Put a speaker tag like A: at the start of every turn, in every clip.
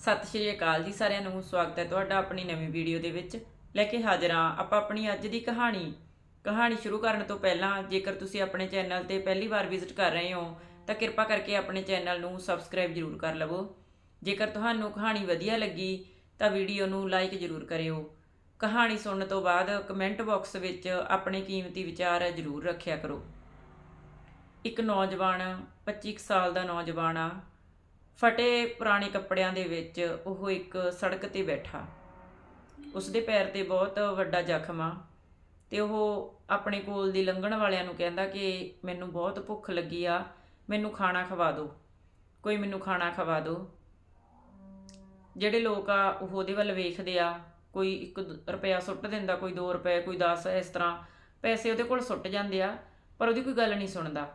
A: ਸਤਿ ਸ਼੍ਰੀ ਅਕਾਲ ਜੀ ਸਾਰਿਆਂ ਨੂੰ, ਸਵਾਗਤ ਹੈ ਤੁਹਾਡਾ ਆਪਣੀ ਨਵੀਂ ਵੀਡੀਓ ਦੇ ਵਿੱਚ। ਲੈ ਕੇ ਹਾਜ਼ਰ ਹਾਂ ਆਪਾਂ ਆਪਣੀ ਅੱਜ ਦੀ ਕਹਾਣੀ। ਕਹਾਣੀ ਸ਼ੁਰੂ ਕਰਨ ਤੋਂ ਪਹਿਲਾਂ ਜੇਕਰ ਤੁਸੀਂ ਆਪਣੇ ਚੈਨਲ ਤੇ ਪਹਿਲੀ ਵਾਰ ਵਿਜ਼ਿਟ ਕਰ ਰਹੇ ਹੋ, ਤਾਂ ਕਿਰਪਾ ਕਰਕੇ ਆਪਣੇ ਚੈਨਲ ਨੂੰ ਸਬਸਕ੍ਰਾਈਬ ਜ਼ਰੂਰ ਕਰ ਲਵੋ। ਜੇਕਰ ਤੁਹਾਨੂੰ ਕਹਾਣੀ ਵਧੀਆ ਲੱਗੀ, ਤਾਂ ਵੀਡੀਓ ਨੂੰ ਲਾਈਕ ਜ਼ਰੂਰ ਕਰਿਓ। ਕਹਾਣੀ ਸੁਣਨ ਤੋਂ ਬਾਅਦ ਕਮੈਂਟ ਬਾਕਸ ਵਿੱਚ ਆਪਣੇ ਕੀਮਤੀ ਵਿਚਾਰ ਜ਼ਰੂਰ ਰੱਖਿਆ ਕਰੋ। ਇੱਕ ਨੌਜਵਾਨ 25 ਕੁ ਸਾਲ ਦਾ ਨੌਜਵਾਨ ਆ। ਫਟੇ ਪੁਰਾਣੇ ਕੱਪੜਿਆਂ ਦੇ ਵਿੱਚ ਉਹ ਇੱਕ ਸੜਕ ਤੇ ਬੈਠਾ। ਉਸ ਦੇ ਪੈਰ ਤੇ ਬਹੁਤ ਵੱਡਾ ਜ਼ਖਮ ਆ ਤੇ ਉਹ ਆਪਣੇ ਕੋਲ ਦੀ ਲੰਘਣ ਵਾਲਿਆਂ ਨੂੰ ਕਹਿੰਦਾ ਕਿ ਮੈਨੂੰ ਬਹੁਤ ਭੁੱਖ ਲੱਗੀ ਆ, ਮੈਨੂੰ ਖਾਣਾ ਖਵਾ ਦਿਓ। ਕੋਈ ਮੈਨੂੰ ਖਾਣਾ ਖਵਾ ਦਿਓ। ਜਿਹੜੇ ਲੋਕ ਆ, ਉਹ ਉਹਦੇ ਵੱਲ ਵੇਖਦੇ ਆ, ਕੋਈ 1 ਰੁਪਿਆ ਸੁੱਟ ਦਿੰਦਾ, ਕੋਈ 2 ਰੁਪਏ, ਕੋਈ 10 ਇਸ ਤਰ੍ਹਾਂ ਪੈਸੇ ਉਹਦੇ ਕੋਲ ਸੁੱਟ ਜਾਂਦੇ ਆ, ਪਰ ਉਹਦੀ ਕੋਈ ਗੱਲ ਨਹੀਂ ਸੁਣਦਾ।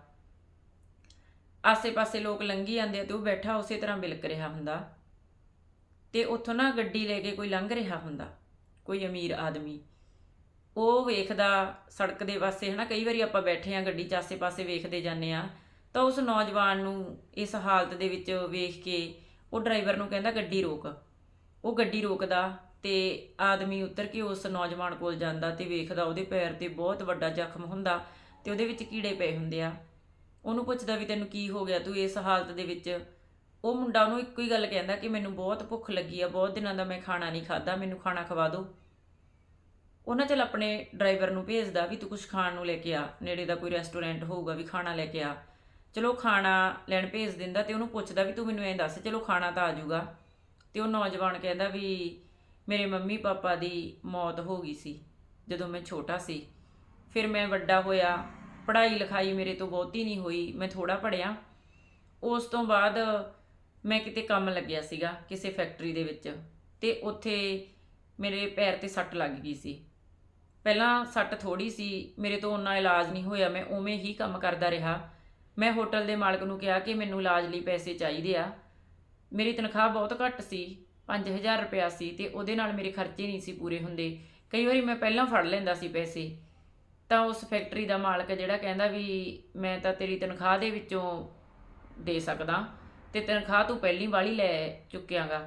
A: ਆਸੇ-ਪਾਸੇ ਲੋਕ ਲੰਘੀ ਜਾਂਦੇ ਆ ਤੇ ਉਹ ਬੈਠਾ ਉਸੇ ਤਰ੍ਹਾਂ ਬਿਲਕ ਰਿਹਾ ਹੁੰਦਾ। ਤੇ ਉੱਥੋਂ ਨਾ ਗੱਡੀ ਲੈ ਕੇ ਕੋਈ ਲੰਘ ਰਿਹਾ ਹੁੰਦਾ, ਕੋਈ ਅਮੀਰ ਆਦਮੀ। ਉਹ ਵੇਖਦਾ ਸੜਕ ਦੇ ਪਾਸੇ, ਹਨਾ, ਕਈ ਵਾਰੀ ਆਪਾਂ ਬੈਠੇ ਆ ਗੱਡੀ 'ਚ ਆਸੇ-ਪਾਸੇ ਵੇਖਦੇ ਜਾਂਦੇ ਆ ਤਾਂ ਉਸ ਨੌਜਵਾਨ ਨੂੰ ਇਸ ਹਾਲਤ ਦੇ ਵਿੱਚ ਵੇਖ ਕੇ ਉਹ ਡਰਾਈਵਰ ਨੂੰ ਕਹਿੰਦਾ, ਗੱਡੀ ਰੋਕ। ਉਹ ਗੱਡੀ ਰੋਕਦਾ ਤੇ ਆਦਮੀ ਉਤਰ ਕੇ ਉਸ ਨੌਜਵਾਨ ਕੋਲ ਜਾਂਦਾ ਤੇ ਵੇਖਦਾ ਉਹਦੇ ਪੈਰ ਤੇ ਬਹੁਤ ਵੱਡਾ ਜ਼ਖਮ ਹੁੰਦਾ ਤੇ ਉਹਦੇ ਵਿੱਚ ਕੀੜੇ ਪਏ ਹੁੰਦੇ ਆ। ਉਹਨੂੰ ਪੁੱਛਦਾ ਵੀ ਤੈਨੂੰ ਕੀ ਹੋ ਗਿਆ ਤੂੰ ਇਸ ਹਾਲਤ ਦੇ ਵਿੱਚ। ਉਹ ਮੁੰਡਾ ਉਹਨੂੰ ਇੱਕੋ ਹੀ ਗੱਲ ਕਹਿੰਦਾ ਕਿ ਮੈਨੂੰ ਬਹੁਤ ਭੁੱਖ ਲੱਗੀ ਆ, ਬਹੁਤ ਦਿਨਾਂ ਦਾ ਮੈਂ ਖਾਣਾ ਨਹੀਂ ਖਾਦਾ ਮੈਨੂੰ ਖਾਣਾ ਖਵਾ ਦਿਓ ਉਹਨਾਂ ਚਲ ਆਪਣੇ ਡਰਾਈਵਰ ਨੂੰ ਭੇਜਦਾ ਵੀ ਤੂੰ ਕੁਝ ਖਾਣ ਨੂੰ ਲੈ ਕੇ ਆ, ਨੇੜੇ ਦਾ ਕੋਈ ਰੈਸਟੋਰੈਂਟ ਹੋਊਗਾ ਵੀ ਖਾਣਾ ਲੈ ਕੇ ਆ। ਚਲੋ ਖਾਣਾ ਲੈਣ ਭੇਜ ਦਿੰਦਾ ਤੇ ਉਹਨੂੰ ਪੁੱਛਦਾ ਵੀ ਤੂੰ ਮੈਨੂੰ ਐਂ ਦੱਸ, ਚਲੋ ਖਾਣਾ ਤਾਂ ਆ ਜਾਊਗਾ। ਤੇ ਉਹ ਨੌਜਵਾਨ ਕਹਿੰਦਾ ਵੀ ਮੇਰੇ ਮੰਮੀ ਪਾਪਾ ਦੀ ਮੌਤ ਹੋ ਗਈ ਸੀ ਜਦੋਂ ਮੈਂ ਛੋਟਾ ਸੀ। ਫਿਰ ਮੈਂ ਵੱਡਾ ਹੋਇਆ ਪੜ੍ਹਾਈ ਲਿਖਾਈ ਮੇਰੇ ਤੋਂ ਬਹੁਤੀ ਨਹੀਂ ਹੋਈ, ਮੈਂ ਥੋੜਾ ਪੜਿਆ ਉਸ ਤੋਂ ਬਾਅਦ ਮੈਂ ਕਿਤੇ ਕੰਮ ਲੱਗਿਆ ਸੀਗਾ, ਕਿਸੇ ਫੈਕਟਰੀ ਦੇ ਵਿੱਚ। ਤੇ ਉੱਥੇ ਮੇਰੇ ਪੈਰ ਤੇ ਸੱਟ ਲੱਗ ਗਈ ਸੀ। ਪਹਿਲਾਂ ਸੱਟ ਥੋੜੀ ਸੀ, ਮੇਰੇ ਤੋਂ ਉਹਨਾਂ ਇਲਾਜ ਨਹੀਂ ਹੋਇਆ, ਮੈਂ ਉਵੇਂ ਹੀ ਕੰਮ ਕਰਦਾ ਰਿਹਾ। ਮੈਂ ਹੋਟਲ ਦੇ ਮਾਲਕ ਨੂੰ ਕਿਹਾ ਕਿ ਮੈਨੂੰ ਇਲਾਜ ਲਈ ਪੈਸੇ ਚਾਹੀਦੇ ਆ। ਮੇਰੀ ਤਨਖਾਹ ਬਹੁਤ ਘੱਟ ਸੀ 5000 ਰੁਪਇਆ ਸੀ ਤੇ ਉਹਦੇ ਨਾਲ ਮੇਰੇ ਖਰਚੇ ਨਹੀਂ ਸੀ ਪੂਰੇ ਹੁੰਦੇ। ਕਈ ਵਾਰੀ ਮੈਂ ਪਹਿਲਾਂ ਫੜ ਲੈਂਦਾ ਸੀ ਪੈਸੇ। ਤਾਂ ਉਸ ਫੈਕਟਰੀ ਦਾ ਮਾਲਕ ਜਿਹੜਾ ਕਹਿੰਦਾ ਵੀ ਮੈਂ ਤਾਂ ਤੇਰੀ ਤਨਖਾਹ ਦੇ ਵਿੱਚੋਂ ਦੇ ਸਕਦਾ ਤੇ ਤਨਖਾਹ ਤੂੰ ਪਹਿਲੀ ਵਾਲੀ ਲੈ ਚੁੱਕਿਆਗਾ,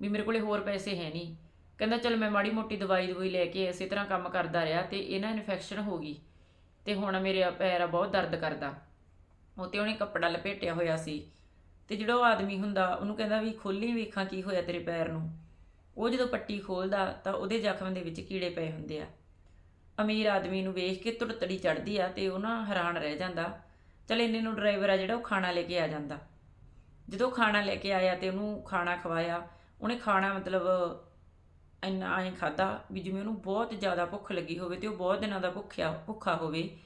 A: ਵੀ ਮੇਰੇ ਕੋਲੇ ਹੋਰ ਪੈਸੇ ਹੈ ਨਹੀਂ। ਕਹਿੰਦਾ, ਚਲ ਮੈਂ ਮਾੜੀ ਮੋਟੀ ਦਵਾਈ ਦਵਾਈ ਲੈ ਕੇ ਇਸੇ ਤਰ੍ਹਾਂ ਕੰਮ ਕਰਦਾ ਰਿਹਾ ਤੇ ਨਾ ਇਨਫੈਕਸ਼ਨ ਹੋ ਗਈ ਤੇ ਹੁਣ ਮੇਰੇ ਪੈਰ ਆ ਬਹੁਤ ਦਰਦ ਕਰਦਾ। ਉਹ ਤੇ ਉਹਨੇ ਕੱਪੜਾ ਲਪੇਟਿਆ ਹੋਇਆ ਸੀ ਤੇ ਜਿਹੜਾ ਉਹ ਆਦਮੀ ਹੁੰਦਾ, ਉਹਨੂੰ ਕਹਿੰਦਾ ਵੀ ਖੋਲੀ ਵੇਖਾਂ ਕੀ ਹੋਇਆ ਤੇਰੇ ਪੈਰ ਨੂੰ। ਉਹ ਜਦੋਂ ਪੱਟੀ ਖੋਲਦਾ ਤਾਂ ਉਹਦੇ ਜ਼ਖਮ ਦੇ ਵਿੱਚ ਕੀੜੇ ਪਏ ਹੁੰਦੇ ਆ। ਅਮੀਰ ਆਦਮੀ ਨੂੰ ਵੇਖ ਕੇ ਤੁੜਤੜੀ ਚੜਦੀ ਆ ਤੇ ਉਹ ਨਾ ਹੈਰਾਨ ਰਹਿ ਜਾਂਦਾ। ਚਲ ਇੰਨੇ ਨੂੰ ਡਰਾਈਵਰ ਆ ਜਿਹੜਾ ਉਹ ਖਾਣਾ ਲੈ ਕੇ ਆ ਜਾਂਦਾ। ਜਦੋਂ ਖਾਣਾ ਲੈ ਕੇ ਆਇਆ ਤੇ ਉਹਨੂੰ ਖਾਣਾ ਖਵਾਇਆ, ਉਹਨੇ ਖਾਣਾ ਮਤਲਬ ਇੰਨਾ ਐਂ ਖਾਦਾ ਵੀ ਜਿਵੇਂ ਉਹਨੂੰ ਬਹੁਤ ਜ਼ਿਆਦਾ ਭੁੱਖ ਲੱਗੀ ਹੋਵੇ ਤੇ ਉਹ ਬਹੁਤ ਦਿਨਾਂ ਦਾ ਭੁੱਖਿਆ, ਭੁੱਖਾ ਹੋਵੇ।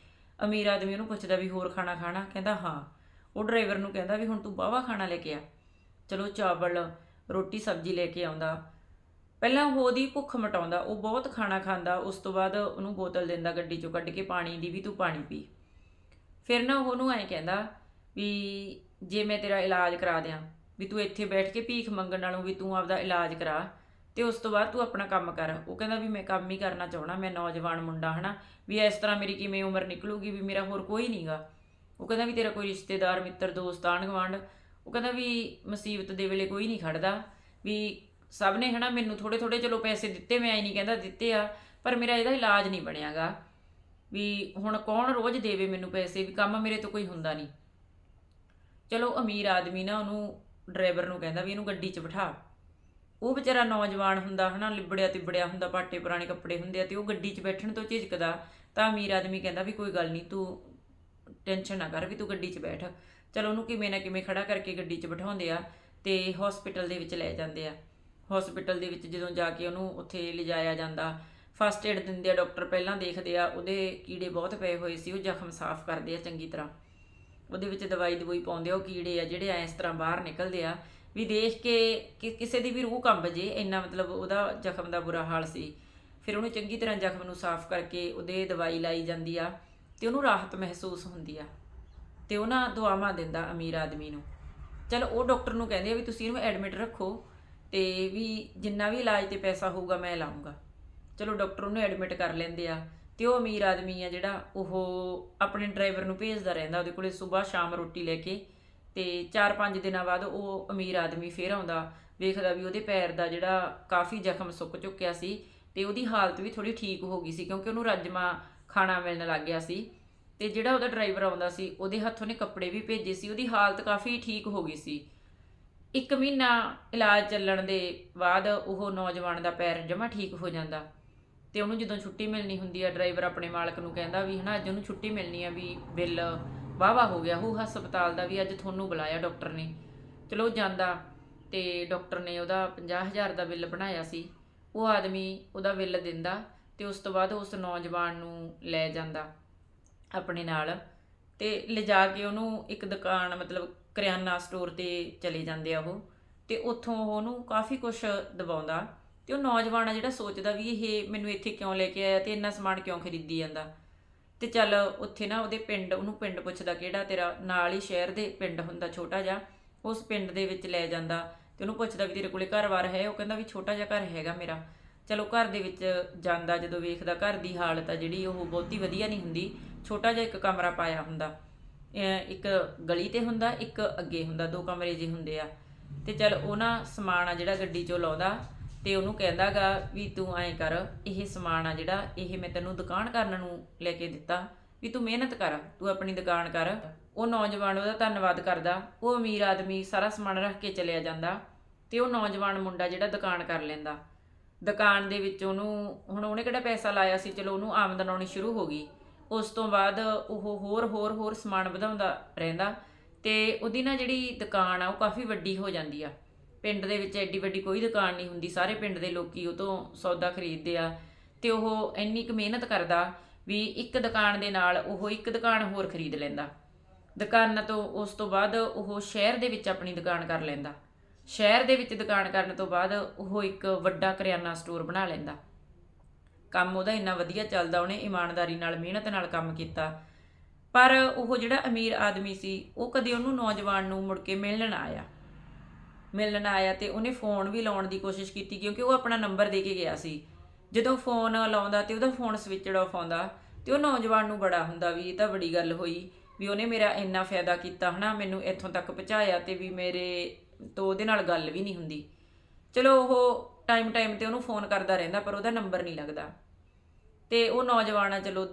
A: ਅਮੀਰ ਆਦਮੀ ਉਹਨੂੰ ਪੁੱਛਦਾ ਵੀ ਹੋਰ ਖਾਣਾ ਖਾਣਾ? ਕਹਿੰਦਾ ਹਾਂ। ਉਹ ਡਰਾਈਵਰ ਨੂੰ ਕਹਿੰਦਾ ਵੀ ਹੁਣ ਤੂੰ ਬਾਵਾ ਖਾਣਾ ਲੈ ਕੇ ਆ। ਚਲੋ ਚਾਵਲ, ਰੋਟੀ, ਸਬਜ਼ੀ ਲੈ ਕੇ ਆਉਂਦਾ। ਪਹਿਲਾਂ ਉਹ ਉਹਦੀ ਭੁੱਖ ਮਟਾਉਂਦਾ, ਉਹ ਬਹੁਤ ਖਾਣਾ ਖਾਂਦਾ, ਉਸ ਤੋਂ ਬਾਅਦ ਉਹਨੂੰ ਬੋਤਲ ਦਿੰਦਾ ਗੱਡੀ ਚੋਂ ਕੱਢ ਕੇ ਪਾਣੀ ਦੀ ਵੀ ਤੂੰ ਪਾਣੀ ਪੀ। ਫਿਰ ਨਾ ਉਹਨੂੰ ਐਂ ਕਹਿੰਦਾ ਵੀ ਜੇ ਮੈਂ ਤੇਰਾ ਇਲਾਜ ਕਰਾ ਦਿਆਂ, ਵੀ ਤੂੰ ਇੱਥੇ ਬੈਠ ਕੇ ਭੀਖ ਮੰਗਣ ਨਾਲੋਂ ਵੀ ਤੂੰ ਆਪਦਾ ਇਲਾਜ ਕਰਾ ਤੇ ਉਸ ਤੋਂ ਬਾਅਦ ਤੂੰ ਆਪਣਾ ਕੰਮ ਕਰ। ਉਹ ਕਹਿੰਦਾ ਵੀ ਮੈਂ ਕੰਮ ਹੀ ਕਰਨਾ ਚਾਹਣਾ ਮੈਂ ਨੌਜਵਾਨ ਮੁੰਡਾ, ਹਨਾ, ਵੀ ਇਸ ਤਰ੍ਹਾਂ ਮੇਰੀ ਕਿਵੇਂ ਉਮਰ ਨਿਕਲੂਗੀ, ਵੀ ਮੇਰਾ ਹੋਰ ਕੋਈ ਨਹੀਂਗਾ ਉਹ ਕਹਿੰਦਾ ਵੀ ਤੇਰਾ ਕੋਈ ਰਿਸ਼ਤੇਦਾਰ, ਮਿੱਤਰ, ਦੋਸਤ ਆਂਢ ਗੁਆਂਢ ਉਹ ਕਹਿੰਦਾ ਵੀ ਮੁਸੀਬਤ ਦੇ ਵੇਲੇ ਕੋਈ ਨਹੀਂ ਖੜਦਾ, ਵੀ ਸਭ ਨੇ ਹਨਾ ਮੈਨੂੰ ਥੋੜੇ ਥੋੜੇ ਚਲੋ ਪੈਸੇ ਦਿੱਤੇ, ਮੈਂ ਐ ਨਹੀਂ ਕਹਿੰਦਾ ਦਿੱਤੇ ਆ, ਪਰ ਮੇਰਾ ਇਹਦਾ ਇਲਾਜ ਨਹੀਂ ਬਣਿਆਗਾ। ਵੀ ਹੁਣ ਕੌਣ ਰੋਜ਼ ਦੇਵੇ ਮੈਨੂੰ ਪੈਸੇ? ਵੀ ਕੰਮ ਮੇਰੇ ਤੋਂ ਕੋਈ ਹੁੰਦਾ ਨਹੀਂ। ਚਲੋ ਅਮੀਰ ਆਦਮੀ ਨਾ ਉਹਨੂੰ ਡਰਾਈਵਰ ਨੂੰ ਕਹਿੰਦਾ ਵੀ ਇਹਨੂੰ ਗੱਡੀ 'ਚ ਬਿਠਾ। ਉਹ ਵਿਚਾਰਾ ਨੌਜਵਾਨ ਹੁੰਦਾ ਹਨਾ, ਲਿਬੜਿਆ ਤਿਬੜਿਆ ਹੁੰਦਾ, ਪਾਟੇ ਪੁਰਾਣੇ ਕੱਪੜੇ ਹੁੰਦੇ ਆ ਤੇ ਉਹ ਗੱਡੀ 'ਚ ਬੈਠਣ ਤੋਂ ਝਿਜਕਦਾ। ਤਾਂ ਅਮੀਰ ਆਦਮੀ ਕਹਿੰਦਾ ਵੀ ਕੋਈ ਗੱਲ ਨਹੀਂ, ਤੂੰ ਟੈਨਸ਼ਨ ਨਾ ਕਰ ਵੀ ਤੂੰ ਗੱਡੀ 'ਚ ਬੈਠ। ਚਲੋ ਉਹਨੂੰ ਕਿਵੇਂ ਨਾ ਕਿਵੇਂ ਖੜਾ ਕਰਕੇ ਗੱਡੀ 'ਚ ਬਿਠਾਉਂਦੇ ਆ ਤੇ ਹਸਪੀਟਲ ਦੇ ਵਿੱਚ ਲੈ ਜਾਂਦੇ ਆ। ਹਸਪੀਟਲ ਦੇ ਵਿੱਚ ਜਦੋਂ ਜਾ ਕੇ ਉਹਨੂੰ ਉੱਥੇ ਲਿਜਾਇਆ ਜਾਂਦਾ। ਫਸਟ ਏਡ ਦਿੰਦੇ ਆ ਡਾਕਟਰ ਪਹਿਲਾਂ ਦੇਖਦੇ ਆ, ਉਹਦੇ ਕੀੜੇ ਬਹੁਤ ਪਏ ਹੋਏ ਸੀ, ਉਹ ਜ਼ਖਮ ਸਾਫ਼ ਕਰਦੇ ਆ ਚੰਗੀ ਤਰ੍ਹਾਂ। ਉਹਦੇ ਵਿੱਚ ਦਵਾਈ ਦਵਾਈ ਪਾਉਂਦੇ ਆ, ਉਹ ਕੀੜੇ ਆ ਜਿਹੜੇ ਇਸ ਤਰ੍ਹਾਂ ਬਾਹਰ ਨਿਕਲਦੇ ਆ। ਵੀ ਦੇਖ ਕੇ ਕਿ ਕਿਸੇ ਦੀ ਵੀ ਰੂਹ ਕੰਬ ਜੇ, ਇੰਨਾ ਮਤਲਬ ਉਹਦਾ ਜ਼ਖਮ ਦਾ ਬੁਰਾ ਹਾਲ ਸੀ। ਫਿਰ ਉਹਨੂੰ ਚੰਗੀ ਤਰ੍ਹਾਂ ਜ਼ਖਮ ਨੂੰ ਸਾਫ਼ ਕਰਕੇ ਉਹਦੇ ਦਵਾਈ ਲਾਈ ਜਾਂਦੀ ਆ ਤੇ ਉਹਨੂੰ ਰਾਹਤ ਮਹਿਸੂਸ ਹੁੰਦੀ ਆ। ਤੇ ਉਹ ਨਾ ਦੁਆਵਾਂ ਦਿੰਦਾ ਅਮੀਰ ਆਦਮੀ ਨੂੰ। ਚਲ ਉਹ ਡਾਕਟਰ ਨੂੰ ਕਹਿੰਦੇ ਆ ਵੀ ਤੁਸੀਂ ਇਹਨੂੰ ਐਡਮਿਟ ਰੱਖੋ। ਤੇ ਵੀ ਜਿੰਨਾ ਵੀ ਇਲਾਜ ਤੇ ਪੈਸਾ ਹੋਊਗਾ ਮੈਂ ਲਾਉਂਗਾ ਚਲੋ ਡਾਕਟਰ ਉਹਨੂੰ ਐਡਮਿਟ ਕਰ ਲੈਂਦੇ ਆ ਤੇ ਉਹ ਅਮੀਰ ਆਦਮੀ ਆ ਜਿਹੜਾ ਉਹ ਆਪਣੇ ਡਰਾਈਵਰ ਨੂੰ ਭੇਜਦਾ ਰਹਿੰਦਾ ਉਹਦੇ ਕੋਲੇ ਸਵੇਰ ਸ਼ਾਮ ਰੋਟੀ ਲੈ ਕੇ ਤੇ 4-5 ਦਿਨਾਂ ਬਾਅਦ ਉਹ ਅਮੀਰ ਆਦਮੀ ਫੇਰ ਆਉਂਦਾ, ਵੇਖਦਾ ਵੀ ਉਹਦੇ ਪੈਰ ਦਾ ਜਿਹੜਾ ਕਾਫੀ ਜ਼ਖਮ ਸੁੱਕ ਚੁੱਕਿਆ ਸੀ ਤੇ ਉਹਦੀ ਹਾਲਤ ਵੀ ਥੋੜੀ ਠੀਕ ਹੋ ਗਈ ਸੀ ਕਿਉਂਕਿ ਉਹਨੂੰ ਰਾਜਮਾ ਖਾਣਾ ਮਿਲਣ ਲੱਗ ਗਿਆ ਸੀ ਤੇ ਜਿਹੜਾ ਉਹਦਾ ਡਰਾਈਵਰ ਆਉਂਦਾ ਸੀ ਉਹਦੇ ਹੱਥੋਂ ਨੇ ਕੱਪੜੇ ਵੀ ਭੇਜੇ ਸੀ, ਉਹਦੀ ਹਾਲਤ ਕਾਫੀ ਠੀਕ ਹੋ ਗਈ ਸੀ। ਇੱਕ ਮਹੀਨਾ ਇਲਾਜ ਚੱਲਣ ਦੇ ਬਾਅਦ ਉਹ ਨੌਜਵਾਨ ਦਾ ਪੈਰ ਜਮਾ ਠੀਕ ਹੋ ਜਾਂਦਾ ਤੇ ਉਹਨੂੰ ਜਦੋਂ ਛੁੱਟੀ ਮਿਲਣੀ ਹੁੰਦੀ ਆ, ਡਰਾਈਵਰ ਆਪਣੇ ਮਾਲਕ ਨੂੰ ਕਹਿੰਦਾ ਵੀ ਹਨਾ, ਅੱਜ ਉਹਨੂੰ ਛੁੱਟੀ ਮਿਲਣੀ ਆ ਵੀ ਬਿੱਲ ਵਾਵਾ ਹੋ ਗਿਆ, ਉਹ ਹਸਪਤਾਲ ਦਾ ਵੀ ਅੱਜ ਤੁਹਾਨੂੰ ਬੁਲਾਇਆ ਡਾਕਟਰ ਨੇ। ਚਲੋ ਜਾਂਦਾ ਤੇ ਡਾਕਟਰ ਨੇ ਉਹਦਾ 50000 ਦਾ ਬਿੱਲ ਬਣਾਇਆ ਸੀ, ਉਹ ਆਦਮੀ ਉਹਦਾ ਬਿੱਲ ਦਿੰਦਾ ਤੇ ਉਸ ਤੋਂ ਬਾਅਦ ਉਸ ਨੌਜਵਾਨ ਨੂੰ ਲੈ ਜਾਂਦਾ ਆਪਣੇ ਨਾਲ ਤੇ ਲਿਜਾ ਕੇ ਉਹਨੂੰ ਇੱਕ ਦੁਕਾਨ ਮਤਲਬ ਕਰਿਆਨਾ ਸਟੋਰ ਤੇ ਚਲੇ ਜਾਂਦੇ ਆ ਉਹ। ਤੇ ਉੱਥੋਂ ਉਹ ਉਹਨੂੰ ਕਾਫੀ ਕੁਝ ਦਬਾਉਂਦਾ। ਤੇ ਉਹ ਨੌਜਵਾਨ ਆ ਜਿਹੜਾ ਸੋਚਦਾ ਵੀ ਇਹ ਮੈਨੂੰ ਇੱਥੇ ਕਿਉਂ ਲੈ ਕੇ ਆਇਆ ਤੇ ਇੰਨਾ ਸਮਾਨ ਕਿਉਂ ਖਰੀਦੀ ਜਾਂਦਾ। ਤੇ ਚੱਲ ਉੱਥੇ ਨਾ ਉਹਦੇ ਪਿੰਡ, ਉਹਨੂੰ ਪਿੰਡ ਪੁੱਛਦਾ ਕਿਹੜਾ ਤੇਰਾ? ਨਾਲ ਹੀ ਸ਼ਹਿਰ ਦੇ ਪਿੰਡ ਹੁੰਦਾ ਛੋਟਾ ਜਿਹਾ। ਉਸ ਪਿੰਡ ਦੇ ਵਿੱਚ ਲੈ ਜਾਂਦਾ। ਤੇ ਉਹਨੂੰ ਪੁੱਛਦਾ ਵੀ ਤੇਰੇ ਕੋਲੇ ਘਰ-ਬਾਰ ਹੈ? ਉਹ ਕਹਿੰਦਾ ਵੀ ਛੋਟਾ ਜਿਹਾ ਘਰ ਹੈਗਾ ਮੇਰਾ। ਚਲੋ ਘਰ ਦੇ ਵਿੱਚ ਜਾਂਦਾ ਜਦੋਂ ਵੇਖਦਾ ਘਰ ਦੀ ਹਾਲਤ ਆ ਜਿਹੜੀ ਉਹ ਬਹੁਤੀ ਵਧੀਆ ਨਹੀਂ ਹੁੰਦੀ। ਛੋਟਾ ਜਿਹਾ ਇੱਕ ਕਮਰਾ ਪਾਇਆ ਹੁੰਦਾ। ਇੱਕ ਗਲੀ ਤੇ ਹੁੰਦਾ, ਇੱਕ ਅੱਗੇ ਹੁੰਦਾ, ਦੋ ਕਮਰੇ ਜਿਹੇ ਹੁੰਦੇ ਆ। ਤੇ ਚਲ ਉਹ ਨਾ ਸਮਾਨ ਆ ਜਿਹੜਾ ਗੱਡੀ 'ਚੋਂ ਲਾਉਂਦਾ ਤੇ ਉਹਨੂੰ ਕਹਿੰਦਾਗਾ ਵੀ ਤੂੰ ਐਂ ਕਰ, ਇਹ ਸਮਾਨ ਆ ਜਿਹੜਾ, ਇਹ ਮੈਂ ਤੈਨੂੰ ਦੁਕਾਨ ਕਰਨ ਨੂੰ ਲੈ ਕੇ ਦਿੱਤਾ, ਵੀ ਤੂੰ ਮਿਹਨਤ ਕਰ, ਤੂੰ ਆਪਣੀ ਦੁਕਾਨ ਕਰ। ਉਹ ਨੌਜਵਾਨ ਉਹਦਾ ਧੰਨਵਾਦ ਕਰਦਾ, ਉਹ ਅਮੀਰ ਆਦਮੀ ਸਾਰਾ ਸਮਾਨ ਰੱਖ ਕੇ ਚਲਿਆ ਜਾਂਦਾ ਤੇ ਉਹ ਨੌਜਵਾਨ ਮੁੰਡਾ ਜਿਹੜਾ ਦੁਕਾਨ ਕਰ ਲੈਂਦਾ। ਦੁਕਾਨ ਦੇ ਵਿੱਚ ਉਹਨੂੰ, ਹੁਣ ਉਹਨੇ ਕਿਹੜਾ ਪੈਸਾ ਲਾਇਆ ਸੀ, ਚਲੋ ਉਹਨੂੰ ਆਮਦਨ ਆਉਣੀ ਸ਼ੁਰੂ ਹੋ ਗਈ। ਉਸ ਤੋਂ ਬਾਅਦ ਉਹ ਹੋਰ ਹੋਰ ਹੋਰ ਸਮਾਨ ਵਧਾਉਂਦਾ ਰਹਿੰਦਾ ਤੇ ਉਹਦੀ ਨਾ ਜਿਹੜੀ ਦੁਕਾਨ ਆ, ਉਹ ਕਾਫੀ ਵੱਡੀ ਹੋ ਜਾਂਦੀ ਆ। ਪਿੰਡ ਦੇ ਵਿੱਚ ਐਡੀ ਵੱਡੀ ਕੋਈ ਦੁਕਾਨ ਨਹੀਂ ਹੁੰਦੀ, ਸਾਰੇ ਪਿੰਡ ਦੇ ਲੋਕੀ ਉਹ ਤੋਂ ਸੌਦਾ ਖਰੀਦਦੇ ਆ ਤੇ ਉਹ ਇੰਨੀ ਕੁ ਮਿਹਨਤ ਕਰਦਾ ਵੀ ਇੱਕ ਦੁਕਾਨ ਦੇ ਨਾਲ ਉਹ ਇੱਕ ਦੁਕਾਨ ਹੋਰ ਖਰੀਦ ਲੈਂਦਾ। ਦੁਕਾਨਾਂ ਤੋਂ ਉਸ ਤੋਂ ਬਾਅਦ ਉਹ ਸ਼ਹਿਰ ਦੇ ਵਿੱਚ ਆਪਣੀ ਦੁਕਾਨ ਕਰ ਲੈਂਦਾ। ਸ਼ਹਿਰ ਦੇ ਵਿੱਚ ਦੁਕਾਨ ਕਰਨ ਤੋਂ ਬਾਅਦ ਉਹ ਇੱਕ ਵੱਡਾ ਕਰਿਆਨਾ ਸਟੋਰ ਬਣਾ ਲੈਂਦਾ। ਕੰਮ ਉਹਦਾ ਇੰਨਾ ਵਧੀਆ ਚੱਲਦਾ, ਉਹਨੇ ਇਮਾਨਦਾਰੀ ਨਾਲ, ਮਿਹਨਤ ਨਾਲ ਕੰਮ ਕੀਤਾ। ਪਰ ਉਹ ਜਿਹੜਾ ਅਮੀਰ ਆਦਮੀ ਸੀ, ਉਹ ਕਦੇ ਉਹਨੂੰ ਨੌਜਵਾਨ ਨੂੰ ਮੁੜ ਕੇ ਮਿਲਣ ਆਇਆ। ਮਿਲਣ ਆਇਆ ਤੇ ਉਹਨੇ ਫੋਨ ਵੀ ਲਾਉਣ ਦੀ ਕੋਸ਼ਿਸ਼ ਕੀਤੀ, ਕਿਉਂਕਿ ਉਹ ਆਪਣਾ ਨੰਬਰ ਦੇ ਕੇ ਗਿਆ ਸੀ। ਜਦੋਂ ਫੋਨ ਲਾਉਂਦਾ ਤੇ ਉਹਦਾ ਫੋਨ ਸਵਿਚਡ ਆਫ ਆਉਂਦਾ ਤੇ ਉਹ ਨੌਜਵਾਨ ਨੂੰ ਬੜਾ ਹੁੰਦਾ ਵੀ ਇਹ ਤਾਂ ਬੜੀ ਗੱਲ ਹੋਈ ਵੀ ਉਹਨੇ ਮੇਰਾ ਇੰਨਾ ਫਾਇਦਾ ਕੀਤਾ, ਹਨਾ, ਮੈਨੂੰ ਇੱਥੋਂ ਤੱਕ ਪਹੁੰਚਾਇਆ ਤੇ ਵੀ ਮੇਰੇ ਤੋਂ ਉਹਦੇ ਨਾਲ ਗੱਲ ਵੀ ਨਹੀਂ ਹੁੰਦੀ। ਚਲੋ ਉਹ ਟਾਈਮ ਟਾਈਮ ਤੇ ਉਹਨੂੰ ਫੋਨ ਕਰਦਾ ਰਹਿੰਦਾ, ਪਰ ਉਹਦਾ ਨੰਬਰ ਨਹੀਂ ਲੱਗਦਾ। ਤੇ ਉਹ ਨੌਜਵਾਨ ਆ ਚਲੋ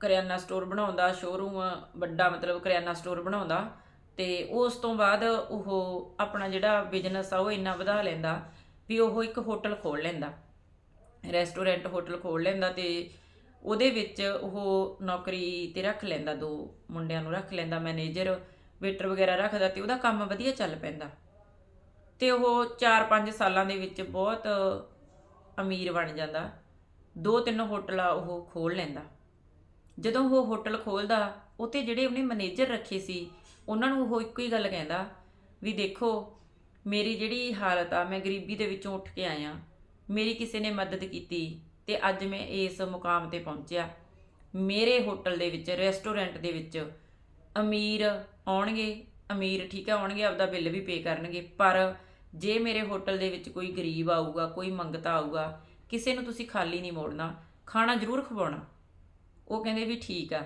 A: ਕਰਿਆਨਾ ਸਟੋਰ ਬਣਾਉਂਦਾ ਸ਼ੋਰੂਮ ਵੱਡਾ ਮਤਲਬ ਕਰਿਆਨਾ ਸਟੋਰ ਬਣਾਉਂਦਾ ਤੇ ਉਸ ਤੋਂ ਬਾਅਦ ਉਹ ਆਪਣਾ ਜਿਹੜਾ ਬਿਜ਼ਨਸ ਆ ਉਹ ਇੰਨਾ ਵਧਾ ਲੈਂਦਾ ਵੀ ਉਹ ਇੱਕ ਹੋਟਲ ਖੋਲ ਲੈਂਦਾ ਰੈਸਟੋਰੈਂਟ ਹੋਟਲ ਖੋਲ ਲੈਂਦਾ ਤੇ ਉਹਦੇ ਵਿੱਚ ਉਹ ਨੌਕਰੀ ਤੇ ਰੱਖ ਲੈਂਦਾ, ਦੋ ਮੁੰਡਿਆਂ ਨੂੰ ਰੱਖ ਲੈਂਦਾ ਮੈਨੇਜਰ ਵੇਟਰ ਵਗੈਰਾ ਰੱਖਦਾ ਤੇ ਉਹਦਾ ਕੰਮ ਵਧੀਆ ਚੱਲ ਪੈਂਦਾ। ਤੇ ਉਹ 4-5 ਸਾਲਾਂ ਦੇ ਵਿੱਚ ਬਹੁਤ ਅਮੀਰ ਬਣ ਜਾਂਦਾ। ਦੋ ਤਿੰਨ ਹੋਟਲ ਆ, ਉਹ ਖੋਲ ਲੈਂਦਾ। ਜਦੋਂ ਉਹ ਹੋਟਲ ਖੋਲਦਾ ਉਤੇ ਜਿਹੜੇ ਉਹਨੇ ਮੈਨੇਜਰ ਰੱਖੇ ਸੀ, ਉਹਨਾਂ ਨੂੰ ਉਹ ਇੱਕੋ ਹੀ ਗੱਲ ਕਹਿੰਦਾ ਵੀ ਦੇਖੋ, ਮੇਰੀ ਜਿਹੜੀ ਹਾਲਤ ਆ, ਮੈਂ ਗਰੀਬੀ ਦੇ ਵਿੱਚੋਂ ਉੱਠ ਕੇ ਆਇਆ। ਮੇਰੀ ਕਿਸੇ ਨੇ ਮਦਦ ਕੀਤੀ ਤੇ ਅੱਜ ਮੈਂ ਇਸ ਮੁਕਾਮ ਤੇ ਪਹੁੰਚਿਆ। ਮੇਰੇ ਹੋਟਲ ਦੇ ਵਿੱਚ, ਰੈਸਟੋਰੈਂਟ ਦੇ ਵਿੱਚ ਅਮੀਰ ਆਉਣਗੇ, ਅਮੀਰ ਠੀਕ ਹੈ ਆਉਣਗੇ, ਆਪਦਾ ਬਿੱਲ ਵੀ ਪੇ ਕਰਨਗੇ, ਪਰ ਜੇ ਮੇਰੇ ਹੋਟਲ ਦੇ ਵਿੱਚ ਕੋਈ ਗਰੀਬ ਆਊਗਾ, ਕੋਈ ਮੰਗਤਾ ਆਊਗਾ ਕਿਸੇ ਨੂੰ ਤੁਸੀਂ ਖਾਲੀ ਨਹੀਂ ਮੋੜਨਾ, ਖਾਣਾ ਜ਼ਰੂਰ ਖਵਾਉਣਾ। ਉਹ ਕਹਿੰਦੇ ਵੀ ਠੀਕ ਆ।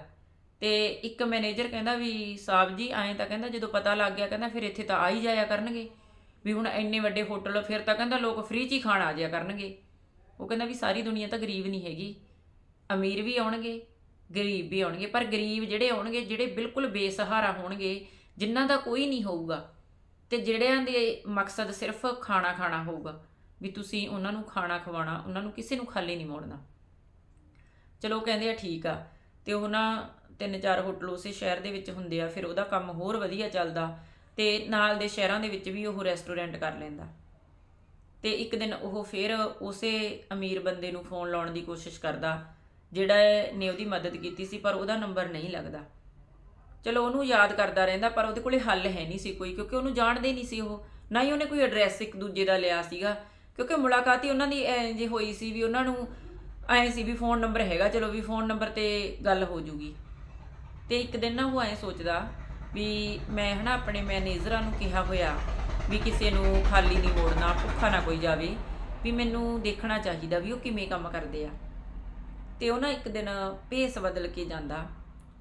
A: ਤੇ ਇੱਕ ਮੈਨੇਜਰ ਕਹਿੰਦਾ ਵੀ ਸਾਹਿਬ ਜੀ, ਐਂ ਤਾਂ ਕਹਿੰਦਾ ਜਦੋਂ ਪਤਾ ਲੱਗ ਗਿਆ, ਕਹਿੰਦਾ ਫਿਰ ਇੱਥੇ ਤਾਂ ਆ ਹੀ ਜਾਇਆ ਕਰਨਗੇ। ਵੀ ਹੁਣ ਇੰਨੇ ਵੱਡੇ ਹੋਟਲ, ਫਿਰ ਤਾਂ ਕਹਿੰਦਾ ਲੋਕ ਫ੍ਰੀ 'ਚ ਹੀ ਖਾਣ ਆ ਜਾਇਆ ਕਰਨਗੇ। ਉਹ ਕਹਿੰਦਾ ਵੀ ਸਾਰੀ ਦੁਨੀਆ ਤਾਂ ਗਰੀਬ ਨਹੀਂ ਹੈਗੀ। ਅਮੀਰ ਵੀ ਆਉਣਗੇ, ਗਰੀਬ ਵੀ ਆਉਣਗੇ, ਪਰ ਗਰੀਬ ਜਿਹੜੇ ਆਉਣਗੇ, ਜਿਹੜੇ ਬਿਲਕੁਲ ਬੇਸਹਾਰਾ ਹੋਣਗੇ, ਜਿਨ੍ਹਾਂ ਦਾ ਕੋਈ ਨਹੀਂ ਹੋਊਗਾ। ਤੇ ਜਿਹੜਿਆਂ ਦੇ ਮਕਸਦ ਸਿਰਫ ਖਾਣਾ ਖਾਣਾ ਹੋਊਗਾ। ਵੀ ਤੁਸੀਂ ਉਹਨਾਂ ਨੂੰ ਖਾਣਾ ਖਵਾਉਣਾ, ਉਹਨਾਂ ਨੂੰ ਕਿਸੇ ਨੂੰ ਖਾਲੀ ਨਹੀਂ ਮੋੜਨਾ। ਚਲੋ ਉਹ ਕਹਿੰਦੇ ਆ, ਠੀਕ ਆ। ਤੇ ਉਹ ਨਾ ਤਿੰਨ ਚਾਰ ਹੋਟਲ ਉਸੇ ਸ਼ਹਿਰ ਦੇ ਵਿੱਚ ਹੁੰਦੇ ਆ, ਫਿਰ ਉਹਦਾ ਕੰਮ ਹੋਰ ਵਧੀਆ ਚੱਲਦਾ ਤੇ ਨਾਲ ਦੇ ਸ਼ਹਿਰਾਂ ਦੇ ਵਿੱਚ ਵੀ ਉਹ ਰੈਸਟੋਰੈਂਟ ਕਰ ਲੈਂਦਾ। ਤੇ ਇੱਕ ਦਿਨ ਉਹ ਫਿਰ ਉਸੇ ਅਮੀਰ ਬੰਦੇ ਨੂੰ ਫੋਨ ਲਾਉਣ ਦੀ ਕੋਸ਼ਿਸ਼ ਕਰਦਾ, ਜਿਹੜਾ ਨੇ ਉਹਦੀ ਮਦਦ ਕੀਤੀ ਸੀ, ਪਰ ਉਹਦਾ ਨੰਬਰ ਨਹੀਂ ਲੱਗਦਾ। ਚਲੋ ਉਹਨੂੰ ਯਾਦ ਕਰਦਾ ਰਹਿੰਦਾ, ਪਰ ਉਹਦੇ ਕੋਲੇ ਹੱਲ ਹੈ ਨਹੀਂ ਸੀ ਕੋਈ, ਕਿਉਂਕਿ ਉਹਨੂੰ ਜਾਣਦੇ ਨਹੀਂ ਸੀ ਉਹ। ਨਾ ਹੀ ਉਹਨੇ ਕੋਈ ਐਡਰੈਸ ਇੱਕ ਦੂਜੇ ਦਾ ਲਿਆ ਸੀਗਾ। ਕਿਉਂਕਿ ਮੁਲਾਕਾਤ ਹੀ ਉਹਨਾਂ ਦੀ ਐਂ ਜੇ ਹੋਈ ਸੀ ਵੀ ਉਹਨਾਂ ਨੂੰ ਐਂ ਸੀ ਵੀ ਫੋਨ ਨੰਬਰ ਹੈਗਾ, ਚਲੋ ਵੀ ਫੋਨ ਨੰਬਰ ਤੇ ਗੱਲ ਹੋ ਜੂਗੀ। ਤੇ ਇੱਕ ਦਿਨ ਨਾ ਉਹ ਐਂ ਸੋਚਦਾ ਵੀ ਮੈਂ ਹਨਾ ਆਪਣੇ ਮੈਨੇਜਰਾਂ ਨੂੰ ਕਿਹਾ ਹੋਇਆ ਵੀ ਕਿਸੇ ਨੂੰ ਖਾਲੀ ਨਹੀਂ ਮੋੜਨਾ, ਭੁੱਖਾ ਨਾ ਕੋਈ ਜਾਵੇ, ਵੀ ਮੈਨੂੰ ਦੇਖਣਾ ਚਾਹੀਦਾ ਵੀ ਉਹ ਕਿਵੇਂ ਕੰਮ ਕਰਦੇ ਆ। ਤੇ ਉਹ ਨਾ ਇੱਕ ਦਿਨ ਭੇਸ ਬਦਲ ਕੇ ਜਾਂਦਾ,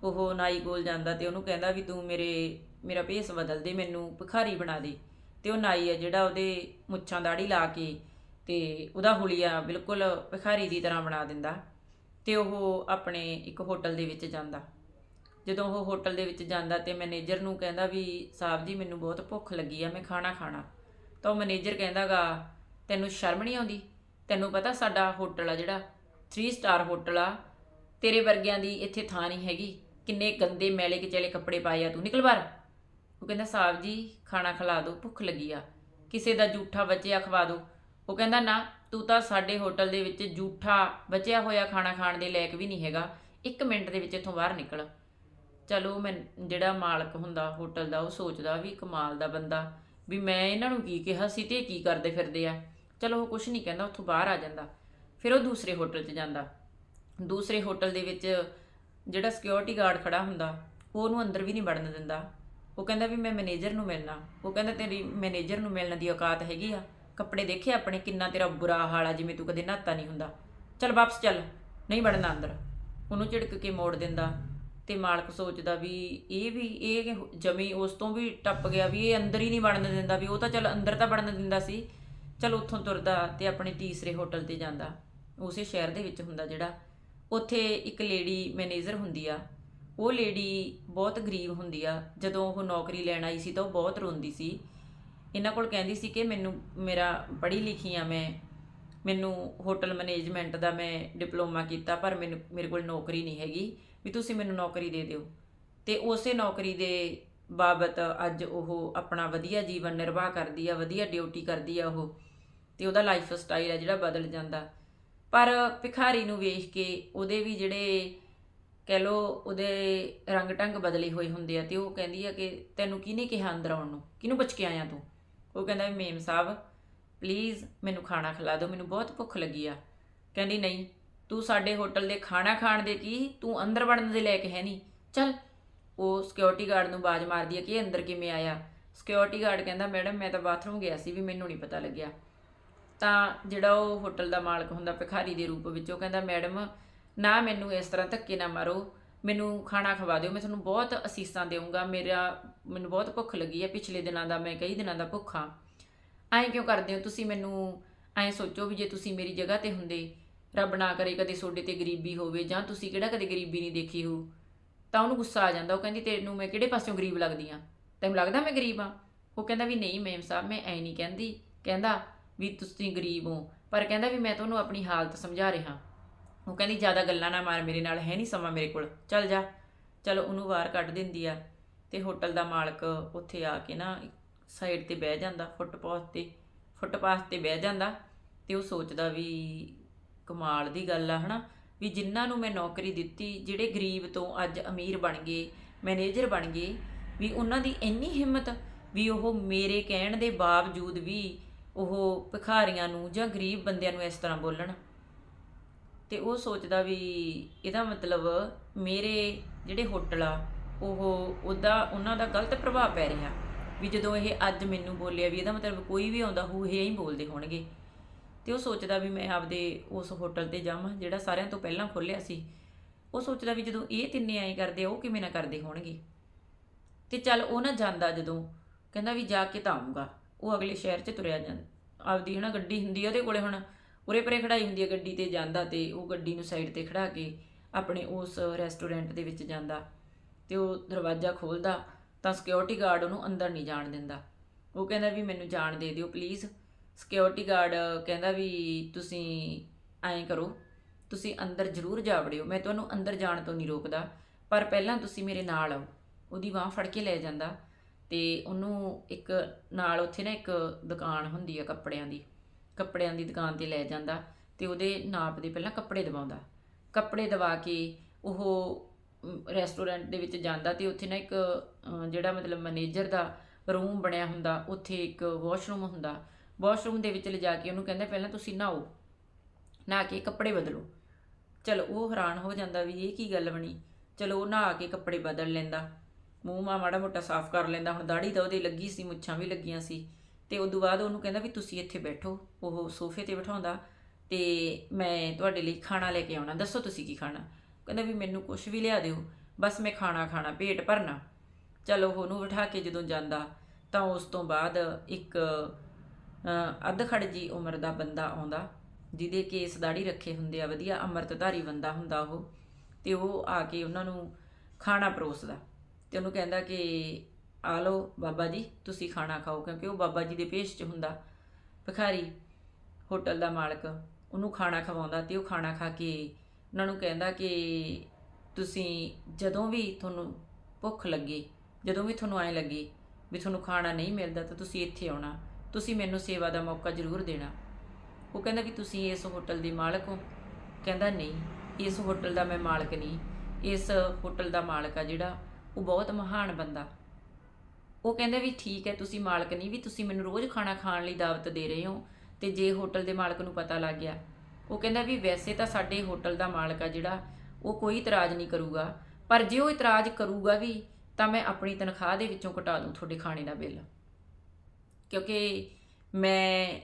A: ਉਹ ਨਾਈ ਕੋਲ ਜਾਂਦਾ ਤੇ ਉਹਨੂੰ ਕਹਿੰਦਾ ਵੀ ਤੂੰ ਮੇਰੇ, ਮੇਰਾ ਭੇਸ ਬਦਲ ਦੇ, ਮੈਨੂੰ ਭਿਖਾਰੀ ਬਣਾ ਦੇ। ਤੇ ਉਹ ਨਾਈ ਆ ਜਿਹੜਾ ਉਹਦੇ ਮੁੱਛਾਂ ਦਾੜੀ ਲਾ ਕੇ ਤੇ ਉਹਦਾ ਹੁਲੀਆ ਬਿਲਕੁਲ ਭਿਖਾਰੀ ਦੀ ਤਰ੍ਹਾਂ ਬਣਾ ਦਿੰਦਾ ਤੇ ਉਹ ਆਪਣੇ ਇੱਕ ਹੋਟਲ ਦੇ ਵਿੱਚ ਜਾਂਦਾ। ਜਦੋਂ ਉਹ ਹੋਟਲ ਦੇ ਵਿੱਚ ਜਾਂਦਾ ਤੇ ਮੈਨੇਜਰ ਨੂੰ ਕਹਿੰਦਾ ਵੀ, ਸਾਹਿਬ ਜੀ, ਮੈਨੂੰ ਬਹੁਤ ਭੁੱਖ ਲੱਗੀ ਆ, ਮੈਂ ਖਾਣਾ ਖਾਣਾ। ਤਾਂ ਉਹ ਮੈਨੇਜਰ ਕਹਿੰਦਾਗਾ, ਤੈਨੂੰ ਸ਼ਰਮ ਨਹੀਂ ਆਉਂਦੀ? ਤੈਨੂੰ ਪਤਾ ਸਾਡਾ ਹੋਟਲ ਆ ਜਿਹੜਾ 3 ਸਟਾਰ ਹੋਟਲ ਆ? ਤੇਰੇ ਵਰਗਿਆਂ ਦੀ ਇੱਥੇ ਥਾਂ ਨਹੀਂ ਹੈਗੀ। ਕਿੰਨੇ ਗੰਦੇ ਮੈਲੇ ਕਿਚਲੇ ਕੱਪੜੇ ਪਾਏ ਆ ਤੂੰ। ਨਿਕਲ ਬਾਹਰ। ਉਹ ਕਹਿੰਦਾ ਸਾਹਿਬ ਜੀ, ਖਾਣਾ ਖਿਲਾ ਦਿਓ ਭੁੱਖ ਲੱਗੀ ਆ। ਕਿਸੇ ਦਾ ਜੂਠਾ ਬਚਿਆ ਖਵਾ ਦਿਓ ਉਹ ਕਹਿੰਦਾ, ਨਾ, ਤੂੰ ਤਾਂ ਸਾਡੇ ਹੋਟਲ ਦੇ ਵਿੱਚ ਜੂਠਾ ਬਚਿਆ ਹੋਇਆ ਖਾਣਾ ਖਾਣ ਦੇ ਲਾਇਕ ਵੀ ਨਹੀਂ ਹੈਗਾ। 1 ਮਿੰਟ ਦੇ ਵਿੱਚ ਇੱਥੋਂ ਬਾਹਰ ਨਿਕਲ। ਚਲੋ, ਮੈਂ ਜਿਹੜਾ ਮਾਲਕ ਹੁੰਦਾ ਹੋਟਲ ਦਾ, ਉਹ ਸੋਚਦਾ ਵੀ ਕਮਾਲ ਦਾ ਬੰਦਾ, ਵੀ ਮੈਂ ਇਹਨਾਂ ਨੂੰ ਕੀ ਕਿਹਾ ਸੀ ਤੇ ਇਹ ਕੀ ਕਰਦੇ ਫਿਰਦੇ ਆ। ਚਲੋ, ਉਹ ਕੁਝ ਨਹੀਂ ਕਹਿੰਦਾ, ਉੱਥੋਂ ਬਾਹਰ ਆ ਜਾਂਦਾ। ਫਿਰ ਉਹ ਦੂਸਰੇ ਹੋਟਲ 'ਚ ਜਾਂਦਾ। ਦੂਸਰੇ ਹੋਟਲ ਦੇ ਵਿੱਚ ਜਿਹੜਾ ਸਿਕਿਉਰਿਟੀ ਗਾਰਡ ਖੜਾ ਹੁੰਦਾ, ਉਹ ਉਹਨੂੰ ਅੰਦਰ ਵੀ ਨਹੀਂ ਵੜਨ ਦਿੰਦਾ। ਉਹ ਕਹਿੰਦਾ ਵੀ ਮੈਂ ਮੈਨੇਜਰ ਨੂੰ ਮਿਲਣਾ। ਉਹ ਕਹਿੰਦਾ ਤੇਰੀ ਮੈਨੇਜਰ ਨੂੰ ਮਿਲਣ ਦੀ ਔਕਾਤ ਹੈਗੀ ਆ। ਕੱਪੜੇ ਦੇਖੇ ਆਪਣੇ, ਕਿੰਨਾ ਤੇਰਾ ਬੁਰਾ ਹਾਲ ਆ, ਜਿਵੇਂ ਤੂੰ ਕਦੇ ਨਹਾਤਾ ਨਹੀਂ ਹੁੰਦਾ। ਚੱਲ ਵਾਪਸ ਚੱਲ, ਨਹੀਂ ਵੜਨਾ ਅੰਦਰ। ਉਹਨੂੰ ਝਿੜਕ ਕੇ ਮੋੜ ਦਿੰਦਾ ਤੇ ਮਾਲਕ ਸੋਚਦਾ ਵੀ ਇਹ ਵੀ, ਇਹ ਜਮੀ ਉਸ ਤੋਂ ਵੀ ਟੱਪ ਗਿਆ ਵੀ ਇਹ ਅੰਦਰ ਹੀ ਨਹੀਂ ਵੜਨ ਦਿੰਦਾ ਵੀ ਉਹ ਤਾਂ ਚੱਲ ਅੰਦਰ ਤਾਂ ਵੜਨ ਦਿੰਦਾ ਸੀ। ਚੱਲ ਉੱਥੋਂ ਤੁਰਦਾ ਤੇ ਆਪਣੇ ਤੀਸਰੇ ਹੋਟਲ ਤੇ ਜਾਂਦਾ। ਉਸੇ ਸ਼ਹਿਰ ਦੇ ਵਿੱਚ ਹੁੰਦਾ ਜਿਹੜਾ। ਉੱਥੇ ਇੱਕ ਲੇਡੀ ਮੈਨੇਜਰ ਹੁੰਦੀ ਆ। ਉਹ ਲੇਡੀ ਬਹੁਤ ਗਰੀਬ ਹੁੰਦੀ ਆ। ਜਦੋਂ ਉਹ ਨੌਕਰੀ ਲੈਣ ਆਈ ਸੀ ਤਾਂ ਉਹ ਬਹੁਤ ਰੋਂਦੀ ਸੀ। ਇਹਨਾਂ ਕੋਲ ਕਹਿੰਦੀ ਸੀ ਕਿ ਮੈਨੂੰ, ਮੇਰਾ ਪੜ੍ਹੀ ਲਿਖੀ ਆ ਮੈਂ। ਮੈਨੂੰ ਹੋਟਲ ਮੈਨੇਜਮੈਂਟ ਦਾ ਮੈਂ ਡਿਪਲੋਮਾ ਕੀਤਾ, ਪਰ ਮੈਨੂੰ, ਮੇਰੇ ਕੋਲ ਨੌਕਰੀ ਨਹੀਂ ਹੈਗੀ। ਵੀ ਤੁਸੀਂ ਮੈਨੂੰ ਨੌਕਰੀ ਦੇ ਦਿਓ। ਤੇ ਉਸੇ ਨੌਕਰੀ ਦੇ ਬਾਬਤ ਅੱਜ ਉਹ ਆਪਣਾ ਵਧੀਆ ਜੀਵਨ ਨਿਰਵਾਹ ਕਰਦੀ ਆ, ਵਧੀਆ ਡਿਊਟੀ ਕਰਦੀ ਆ ਉਹ। ਤੇ ਉਹਦਾ ਲਾਈਫ ਸਟਾਈਲ ਆ ਜਿਹੜਾ ਬਦਲ ਜਾਂਦਾ। ਪਰ ਭਿਖਾਰੀ ਨੂੰ ਵੇਖ ਕੇ ਉਹਦੇ ਵੀ ਜਿਹੜੇ ਕਹਿ ਲੋ ਉਹਦੇ ਰੰਗ ਢੰਗ ਬਦਲੇ ਹੋਏ ਹੁੰਦੇ ਆ ਤੇ ਉਹ ਕਹਿੰਦੀ ਆ ਕਿ ਤੈਨੂੰ ਕਿਹਨੇ ਕਿਹਾ ਅੰਦਰ ਆਉਣ ਨੂੰ? ਕਿਹਨੂੰ ਪੁੱਛ ਕੇ ਆਇਆ ਤੂੰ? ਉਹ ਕਹਿੰਦਾ ਵੀ ਮੇਮ ਸਾਹਿਬ ਪਲੀਜ਼ ਮੈਨੂੰ ਖਾਣਾ ਖਿਲਾ ਦਿਓ, ਮੈਨੂੰ ਬਹੁਤ ਭੁੱਖ ਲੱਗੀ ਆ। ਕਹਿੰਦੀ ਨਹੀਂ, ਤੂੰ ਸਾਡੇ ਹੋਟਲ ਦੇ ਖਾਣਾ ਖਾਣ ਦੇ ਕੀ? ਤੂੰ ਅੰਦਰ ਵੜਨ ਦੇ ਲੈ ਕੇ ਹੈ ਨਹੀਂ। ਚੱਲ, ਉਹ ਸਿਕਿਉਰਿਟੀ ਗਾਰਡ ਨੂੰ ਬਾਜ਼ ਮਾਰਦੀ ਹੈ ਕਿ ਇਹ ਅੰਦਰ ਕਿਵੇਂ ਆਇਆ? ਸਿਕਿਉਰਿਟੀ ਗਾਰਡ ਕਹਿੰਦਾ, ਮੈਡਮ, ਮੈਂ ਤਾਂ ਬਾਥਰੂਮ ਗਿਆ ਸੀ ਵੀ ਮੈਨੂੰ ਨਹੀਂ ਪਤਾ ਲੱਗਿਆ। ਤਾਂ ਜਿਹੜਾ ਉਹ ਹੋਟਲ ਦਾ ਮਾਲਕ ਹੁੰਦਾ ਭਿਖਾਰੀ ਦੇ ਰੂਪ ਵਿੱਚ, ਉਹ ਕਹਿੰਦਾ, ਮੈਡਮ ਨਾ ਮੈਨੂੰ ਇਸ ਤਰ੍ਹਾਂ ਧੱਕੇ ਨਾ ਮਾਰੋ। ਮੈਨੂੰ ਖਾਣਾ ਖਵਾ ਦਿਓ। ਮੈਂ ਤੁਹਾਨੂੰ ਬਹੁਤ ਅਸੀਸਾਂ ਦੇਵਾਂਗਾ ਮੇਰਾ, ਮੈਨੂੰ ਬਹੁਤ ਭੁੱਖ ਲੱਗੀ ਹੈ ਪਿਛਲੇ ਦਿਨਾਂ ਦਾ। ਮੈਂ ਕਈ ਦਿਨਾਂ ਦਾ ਭੁੱਖਾ। ਐਂ ਕਿਉਂ ਕਰਦੇ ਹੋ? ਤੁਸੀਂ ਮੈਨੂੰ ਐਂ ਸੋਚੋ ਵੀ ਜੇ ਤੁਸੀਂ ਮੇਰੀ ਜਗ੍ਹਾ ਤੇ ਹੁੰਦੇ, ਰੱਬ ਨਾ ਕਰੇ ਕਦੇ ਤੁਹਾਡੇ ਤੇ ਗਰੀਬੀ ਹੋਵੇ ਜਾਂ ਤੁਸੀਂ ਕਿਹੜਾ ਕਦੇ ਗਰੀਬੀ ਨਹੀਂ ਦੇਖੀ ਹੋ, ਤਾਂ ਉਹਨੂੰ ਗੁੱਸਾ ਆ ਜਾਂਦਾ। ਉਹ ਕਹਿੰਦੀ, ਤੈਨੂੰ ਮੈਂ ਕਿਹੜੇ ਪਾਸਿਓਂ ਗਰੀਬ ਲੱਗਦੀ ਆ? ਤੈਨੂੰ ਲੱਗਦਾ ਮੈਂ ਗਰੀਬ ਆ? ਉਹ ਕਹਿੰਦਾ ਵੀ, ਨਹੀਂ ਮੈਮ ਸਾਹਿਬ, ਮੈਂ ਐ ਨਹੀਂ ਕਹਿੰਦੀ। ਕਹਿੰਦਾ ਵੀ, ਤੁਸੀਂ ਗਰੀਬ ਹੋ। ਪਰ ਕਹਿੰਦਾ ਵੀ, ਮੈਂ ਤੁਹਾਨੂੰ ਆਪਣੀ ਹਾਲਤ ਸਮਝਾ ਰਿਹਾ ਉਹ ਕਹਿੰਦੀ, ਜ਼ਿਆਦਾ ਗੱਲਾਂ ਨਾ ਮਾਰ, ਮੇਰੇ ਨਾਲ ਹੈ ਨਹੀਂ ਸਮਾਂ ਮੇਰੇ ਕੋਲ। ਚੱਲ ਜਾ। ਚਲੋ, ਉਹਨੂੰ ਵਾਰ ਕੱਢ ਦਿੰਦੀ ਆ ਤੇ ਹੋਟਲ ਦਾ ਮਾਲਕ ਉੱਥੇ ਆ ਕੇ ਨਾ ਸਾਈਡ ਤੇ ਬਹਿ ਜਾਂਦਾ, ਫੁੱਟਪਾਥ ਤੇ। ਫੁੱਟਪਾਥ ਤੇ ਬਹਿ ਜਾਂਦਾ ਤੇ ਉਹ ਸੋਚਦਾ ਵੀ ਕਮਾਲ ਦੀ ਗੱਲ ਆ, ਹਨਾ? ਵੀ ਜਿਨ੍ਹਾਂ ਨੂੰ ਮੈਂ ਨੌਕਰੀ ਦਿੱਤੀ, ਜਿਹੜੇ ਗਰੀਬ ਤੋਂ ਅੱਜ ਅਮੀਰ ਬਣ ਗਏ, ਮੈਨੇਜਰ ਬਣ ਗਏ, ਵੀ ਉਹਨਾਂ ਦੀ ਇੰਨੀ ਹਿੰਮਤ ਵੀ ਉਹ ਮੇਰੇ ਕਹਿਣ ਦੇ ਬਾਵਜੂਦ ਵੀ ਉਹ ਭਿਖਾਰੀਆਂ ਨੂੰ ਜਾਂ ਗਰੀਬ ਬੰਦਿਆਂ ਨੂੰ ਇਸ ਤਰ੍ਹਾਂ ਬੋਲਣ। ਤੇ ਉਹ ਸੋਚਦਾ ਵੀ ਇਹਦਾ ਮਤਲਬ ਮੇਰੇ ਜਿਹੜੇ ਹੋਟਲ ਆ, ਉਹ ਉਹਦਾ, ਉਹਨਾਂ ਦਾ ਗਲਤ ਪ੍ਰਭਾਵ ਪੈ ਰਿਹਾ। ਵੀ ਜਦੋਂ ਇਹ ਅੱਜ ਮੈਨੂੰ ਬੋਲਿਆ ਵੀ ਇਹਦਾ ਮਤਲਬ ਕੋਈ ਵੀ ਆਉਂਦਾ ਹੋਊ ਇਹ ਹੀ ਬੋਲਦੇ ਹੋਣਗੇ। ਤੇ ਉਹ ਸੋਚਦਾ ਵੀ ਮੈਂ ਆਪਦੇ ਉਸ ਹੋਟਲ ਤੇ ਜਾਵਾਂ, ਜਿਹੜਾ ਸਾਰਿਆਂ ਤੋਂ ਪਹਿਲਾਂ ਖੋਲਿਆ ਸੀ। ਉਹ ਸੋਚਦਾ ਵੀ ਜਦੋਂ ਇਹ ਤਿੰਨੇ ਐਂ ਕਰਦੇ ਉਹ ਕਿਵੇਂ ਨਾ ਕਰਦੇ ਹੋਣਗੇ। ਤੇ ਚੱਲ ਉਹ ਨਾ ਜਾਂਦਾ ਜਦੋਂ, ਕਹਿੰਦਾ ਵੀ ਜਾ ਕੇ ਤਾਂ ਆਊਂਗਾ। ਉਹ ਅਗਲੇ ਸ਼ਹਿਰ 'ਚ ਤੁਰਿਆ ਜਾਂਦਾ ਆਪਦੀ ਹਨਾ ਗੱਡੀ ਹੁੰਦੀ ਆ ਉਹਦੇ ਕੋਲੇ ਹੁਣ। ਉਰੇ ਪਰੇ ਖੜਾਈ ਹੁੰਦੀ ਹੈ ਗੱਡੀ ਤੇ ਜਾਂਦਾ ਤੇ ਉਹ ਗੱਡੀ ਨੂੰ ਸਾਈਡ ਤੇ ਖੜਾ ਕੇ ਆਪਣੇ ਉਸ ਰੈਸਟੋਰੈਂਟ ਦੇ ਵਿੱਚ ਜਾਂਦਾ ਤੇ ਉਹ ਦਰਵਾਜ਼ਾ ਖੋਲਦਾ ਤਾਂ ਸਿਕਿਉਰਿਟੀ ਗਾਰਡ ਉਹਨੂੰ ਅੰਦਰ ਨਹੀਂ ਜਾਣ ਦਿੰਦਾ। ਉਹ ਕਹਿੰਦਾ ਵੀ ਮੈਨੂੰ ਜਾਣ ਦੇ ਦਿਓ ਪਲੀਜ਼ ਸਿਕਿਉਰਿਟੀ ਗਾਰਡ ਕਹਿੰਦਾ ਵੀ ਤੁਸੀਂ ਐਂ ਕਰੋ, ਤੁਸੀਂ ਅੰਦਰ ਜ਼ਰੂਰ ਜਾ ਵੜਿਓ ਮੈਂ ਤੁਹਾਨੂੰ ਅੰਦਰ ਜਾਣ ਤੋਂ ਨਹੀਂ ਰੋਕਦਾ, ਪਰ ਪਹਿਲਾਂ ਤੁਸੀਂ ਮੇਰੇ ਨਾਲ ਆਓ। ਉਹਦੀ ਬਾਹ ਫੜ ਕੇ ਲੈ ਜਾਂਦਾ ਤੇ ਉਹਨੂੰ ਇੱਕ ਨਾਲ ਉੱਥੇ ਨਾ ਇੱਕ ਦੁਕਾਨ ਹੁੰਦੀ ਆ ਕੱਪੜਿਆਂ ਦੀ। ਕੱਪੜਿਆਂ ਦੀ ਦੁਕਾਨ ਤੇ ਲੈ ਜਾਂਦਾ ਤੇ ਉਹਦੇ ਨਾਪ ਦੇ ਪਹਿਲਾਂ ਕੱਪੜੇ ਦਵਾਉਂਦਾ। ਕੱਪੜੇ ਦਵਾ ਕੇ ਉਹ ਰੈਸਟੋਰੈਂਟ ਦੇ ਵਿੱਚ ਜਾਂਦਾ ਤੇ ਉੱਥੇ ਨਾ ਇੱਕ ਜਿਹੜਾ ਮਤਲਬ ਮੈਨੇਜਰ ਦਾ ਰੂਮ ਬਣਿਆ ਹੁੰਦਾ, ਉੱਥੇ ਇੱਕ ਵਾਸ਼ਰੂਮ ਹੁੰਦਾ। ਵਾਸ਼ਰੂਮ ਦੇ ਵਿੱਚ ਲਿਜਾ ਕੇ ਉਹਨੂੰ ਕਹਿੰਦਾ ਪਹਿਲਾਂ ਤੁਸੀਂ ਨਹਾਓ, ਨਹਾ ਕੇ ਕੱਪੜੇ ਬਦਲੋ। ਚਲੋ ਉਹ ਹੈਰਾਨ ਹੋ ਜਾਂਦਾ ਵੀ ਇਹ ਕੀ ਗੱਲ ਬਣੀ? ਚਲੋ ਉਹ ਨਹਾ ਕੇ ਕੱਪੜੇ ਬਦਲ ਲੈਂਦਾ। ਮੂੰਹ ਮਾ ਮਾੜਾ ਮੋਟਾ ਸਾਫ਼ ਕਰ ਲੈਂਦਾ। ਹੁਣ ਦਾੜੀ ਤਾਂ ਉਹਦੀ ਲੱਗੀ ਸੀ, ਮੁੱਛਾਂ ਵੀ ਲੱਗੀਆਂ ਸੀ। ਤੇ ਤੋਂ ਬਾਅਦ ਉਹਨੂੰ ਕਹਿੰਦਾ ਵੀ ਤੁਸੀਂ ਇੱਥੇ ਬੈਠੋ ਉਹ ਸੋਫੇ ਤੇ ਬਿਠਾਉਂਦਾ ਤੇ ਮੈਂ ਤੁਹਾਡੇ ਲਈ ਖਾਣਾ ਲੈ ਕੇ ਆਉਣਾ ਦੱਸੋ ਤੁਸੀਂ ਕੀ ਖਾਣਾ? ਕਹਿੰਦਾ ਵੀ ਮੈਨੂੰ ਕੁਝ ਵੀ ਲਿਆ ਦਿਓ ਬਸ ਮੈਂ ਖਾਣਾ ਖਾਣਾ ਪੇਟ ਭਰਨਾ। ਚਲੋ ਉਹਨੂੰ ਬਿਠਾ ਕੇ ਜਦੋਂ ਜਾਂਦਾ ਤਾਂ ਉਸ ਤੋਂ ਬਾਅਦ ਇੱਕ ਅ, ਅੱਧਖੜ ਜੀ ਉਮਰ ਦਾ ਬੰਦਾ ਆਉਂਦਾ ਜਿਹਦੇ ਕੇਸ ਦਾੜੀ ਰੱਖੇ ਹੁੰਦੇ ਆ ਵਧੀਆ ਅੰਮ੍ਰਿਤਧਾਰੀ ਬੰਦਾ ਹੁੰਦਾ ਉਹ ਤੇ ਉਹ ਆ ਕੇ ਉਹਨਾਂ ਨੂੰ ਖਾਣਾ ਪਰੋਸਦਾ। ਤੇ ਉਹਨੂੰ ਕਹਿੰਦਾ ਕਿ ਆ ਲਓ ਬਾਬਾ ਜੀ, ਤੁਸੀਂ ਖਾਣਾ ਖਾਓ, ਕਿਉਂਕਿ ਉਹ ਬਾਬਾ ਜੀ ਦੇ ਭੇਸ਼ 'ਚ ਹੁੰਦਾ। ਭਿਖਾਰੀ, ਹੋਟਲ ਦਾ ਮਾਲਕ, ਉਹਨੂੰ ਖਾਣਾ ਖਵਾਉਂਦਾ ਤੇ ਉਹ ਖਾਣਾ ਖਾ ਕੇ ਉਹਨਾਂ ਨੂੰ ਕਹਿੰਦਾ ਕਿ ਤੁਸੀਂ ਜਦੋਂ ਵੀ ਤੁਹਾਨੂੰ ਭੁੱਖ ਲੱਗੇ, ਜਦੋਂ ਵੀ ਤੁਹਾਨੂੰ ਐ ਲੱਗੇ ਵੀ ਤੁਹਾਨੂੰ ਖਾਣਾ ਨਹੀਂ ਮਿਲਦਾ ਤਾਂ ਤੁਸੀਂ ਇੱਥੇ ਆਉਣਾ, ਤੁਸੀਂ ਮੈਨੂੰ ਸੇਵਾ ਦਾ ਮੌਕਾ ਜ਼ਰੂਰ ਦੇਣਾ। ਉਹ ਕਹਿੰਦਾ ਕਿ ਤੁਸੀਂ ਇਸ ਹੋਟਲ ਦੇ ਮਾਲਕ ਹੋ। ਕਹਿੰਦਾ ਨਹੀਂ, ਇਸ ਹੋਟਲ ਦਾ ਮੈਂ ਮਾਲਕ ਨਹੀਂ, ਇਸ ਹੋਟਲ ਦਾ ਮਾਲਕ ਆ ਜਿਹੜਾ, ਉਹ ਬਹੁਤ ਮਹਾਨ ਬੰਦਾ। ਉਹ ਕਹਿੰਦਾ ਵੀ ਠੀਕ ਹੈ, ਤੁਸੀਂ ਮਾਲਕ ਨਹੀਂ, ਵੀ ਤੁਸੀਂ ਮੈਨੂੰ ਰੋਜ਼ ਖਾਣਾ ਖਾਣ ਲਈ ਦਾਵਤ ਦੇ ਰਹੇ ਹੋ ਤੇ ਜੇ ਹੋਟਲ ਦੇ ਮਾਲਕ ਨੂੰ ਪਤਾ ਲੱਗ ਗਿਆ। ਉਹ ਕਹਿੰਦਾ ਵੀ ਵੈਸੇ ਤਾਂ ਸਾਡੇ ਹੋਟਲ ਦਾ ਮਾਲਕ ਆ ਜਿਹੜਾ, ਉਹ ਕੋਈ ਇਤਰਾਜ਼ ਨਹੀਂ ਕਰੂਗਾ, ਪਰ ਜੇ ਉਹ ਇਤਰਾਜ਼ ਕਰੂਗਾ ਵੀ, ਤਾਂ ਮੈਂ ਆਪਣੀ ਤਨਖਾਹ ਦੇ ਵਿੱਚੋਂ ਘਟਾ ਦੂੰ ਤੁਹਾਡੇ ਖਾਣੇ ਦਾ ਬਿੱਲ। ਕਿਉਂਕਿ ਮੈਂ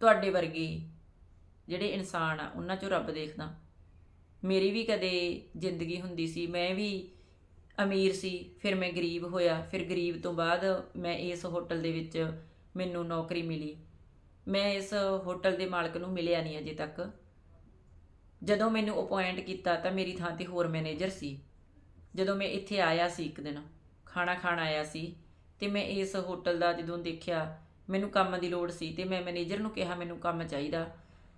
A: ਤੁਹਾਡੇ ਵਰਗੇ ਜਿਹੜੇ ਇਨਸਾਨ ਆ, ਉਹਨਾਂ 'ਚੋਂ ਰੱਬ ਦੇਖਦਾ। ਮੇਰੀ ਵੀ ਕਦੇ ਜ਼ਿੰਦਗੀ ਹੁੰਦੀ ਸੀ, ਮੈਂ ਵੀ ਅਮੀਰ ਸੀ, ਫਿਰ ਮੈਂ ਗਰੀਬ ਹੋਇਆ, ਫਿਰ ਗਰੀਬ ਤੋਂ ਬਾਅਦ ਮੈਂ ਇਸ ਹੋਟਲ ਦੇ ਵਿੱਚ ਮੈਨੂੰ ਨੌਕਰੀ ਮਿਲੀ। ਮੈਂ ਇਸ ਹੋਟਲ ਦੇ ਮਾਲਕ ਨੂੰ ਮਿਲਿਆ ਨਹੀਂ ਅਜੇ ਤੱਕ। ਜਦੋਂ ਮੈਨੂੰ ਅਪਾਇੰਟ ਕੀਤਾ ਤਾਂ ਮੇਰੀ ਥਾਂ ਤੇ ਹੋਰ ਮੈਨੇਜਰ ਸੀ। ਜਦੋਂ ਮੈਂ ਇੱਥੇ ਆਇਆ ਸੀ ਇੱਕ ਦਿਨ, ਖਾਣਾ ਖਾਣ ਆਇਆ ਸੀ ਤੇ ਮੈਂ ਇਸ ਹੋਟਲ ਦਾ ਜਦੋਂ ਦੇਖਿਆ ਮੈਨੂੰ ਕੰਮ ਦੀ ਲੋੜ ਸੀ ਤੇ ਮੈਂ ਮੈਨੇਜਰ ਨੂੰ ਕਿਹਾ, ਮੈਨੂੰ ਕੰਮ ਚਾਹੀਦਾ।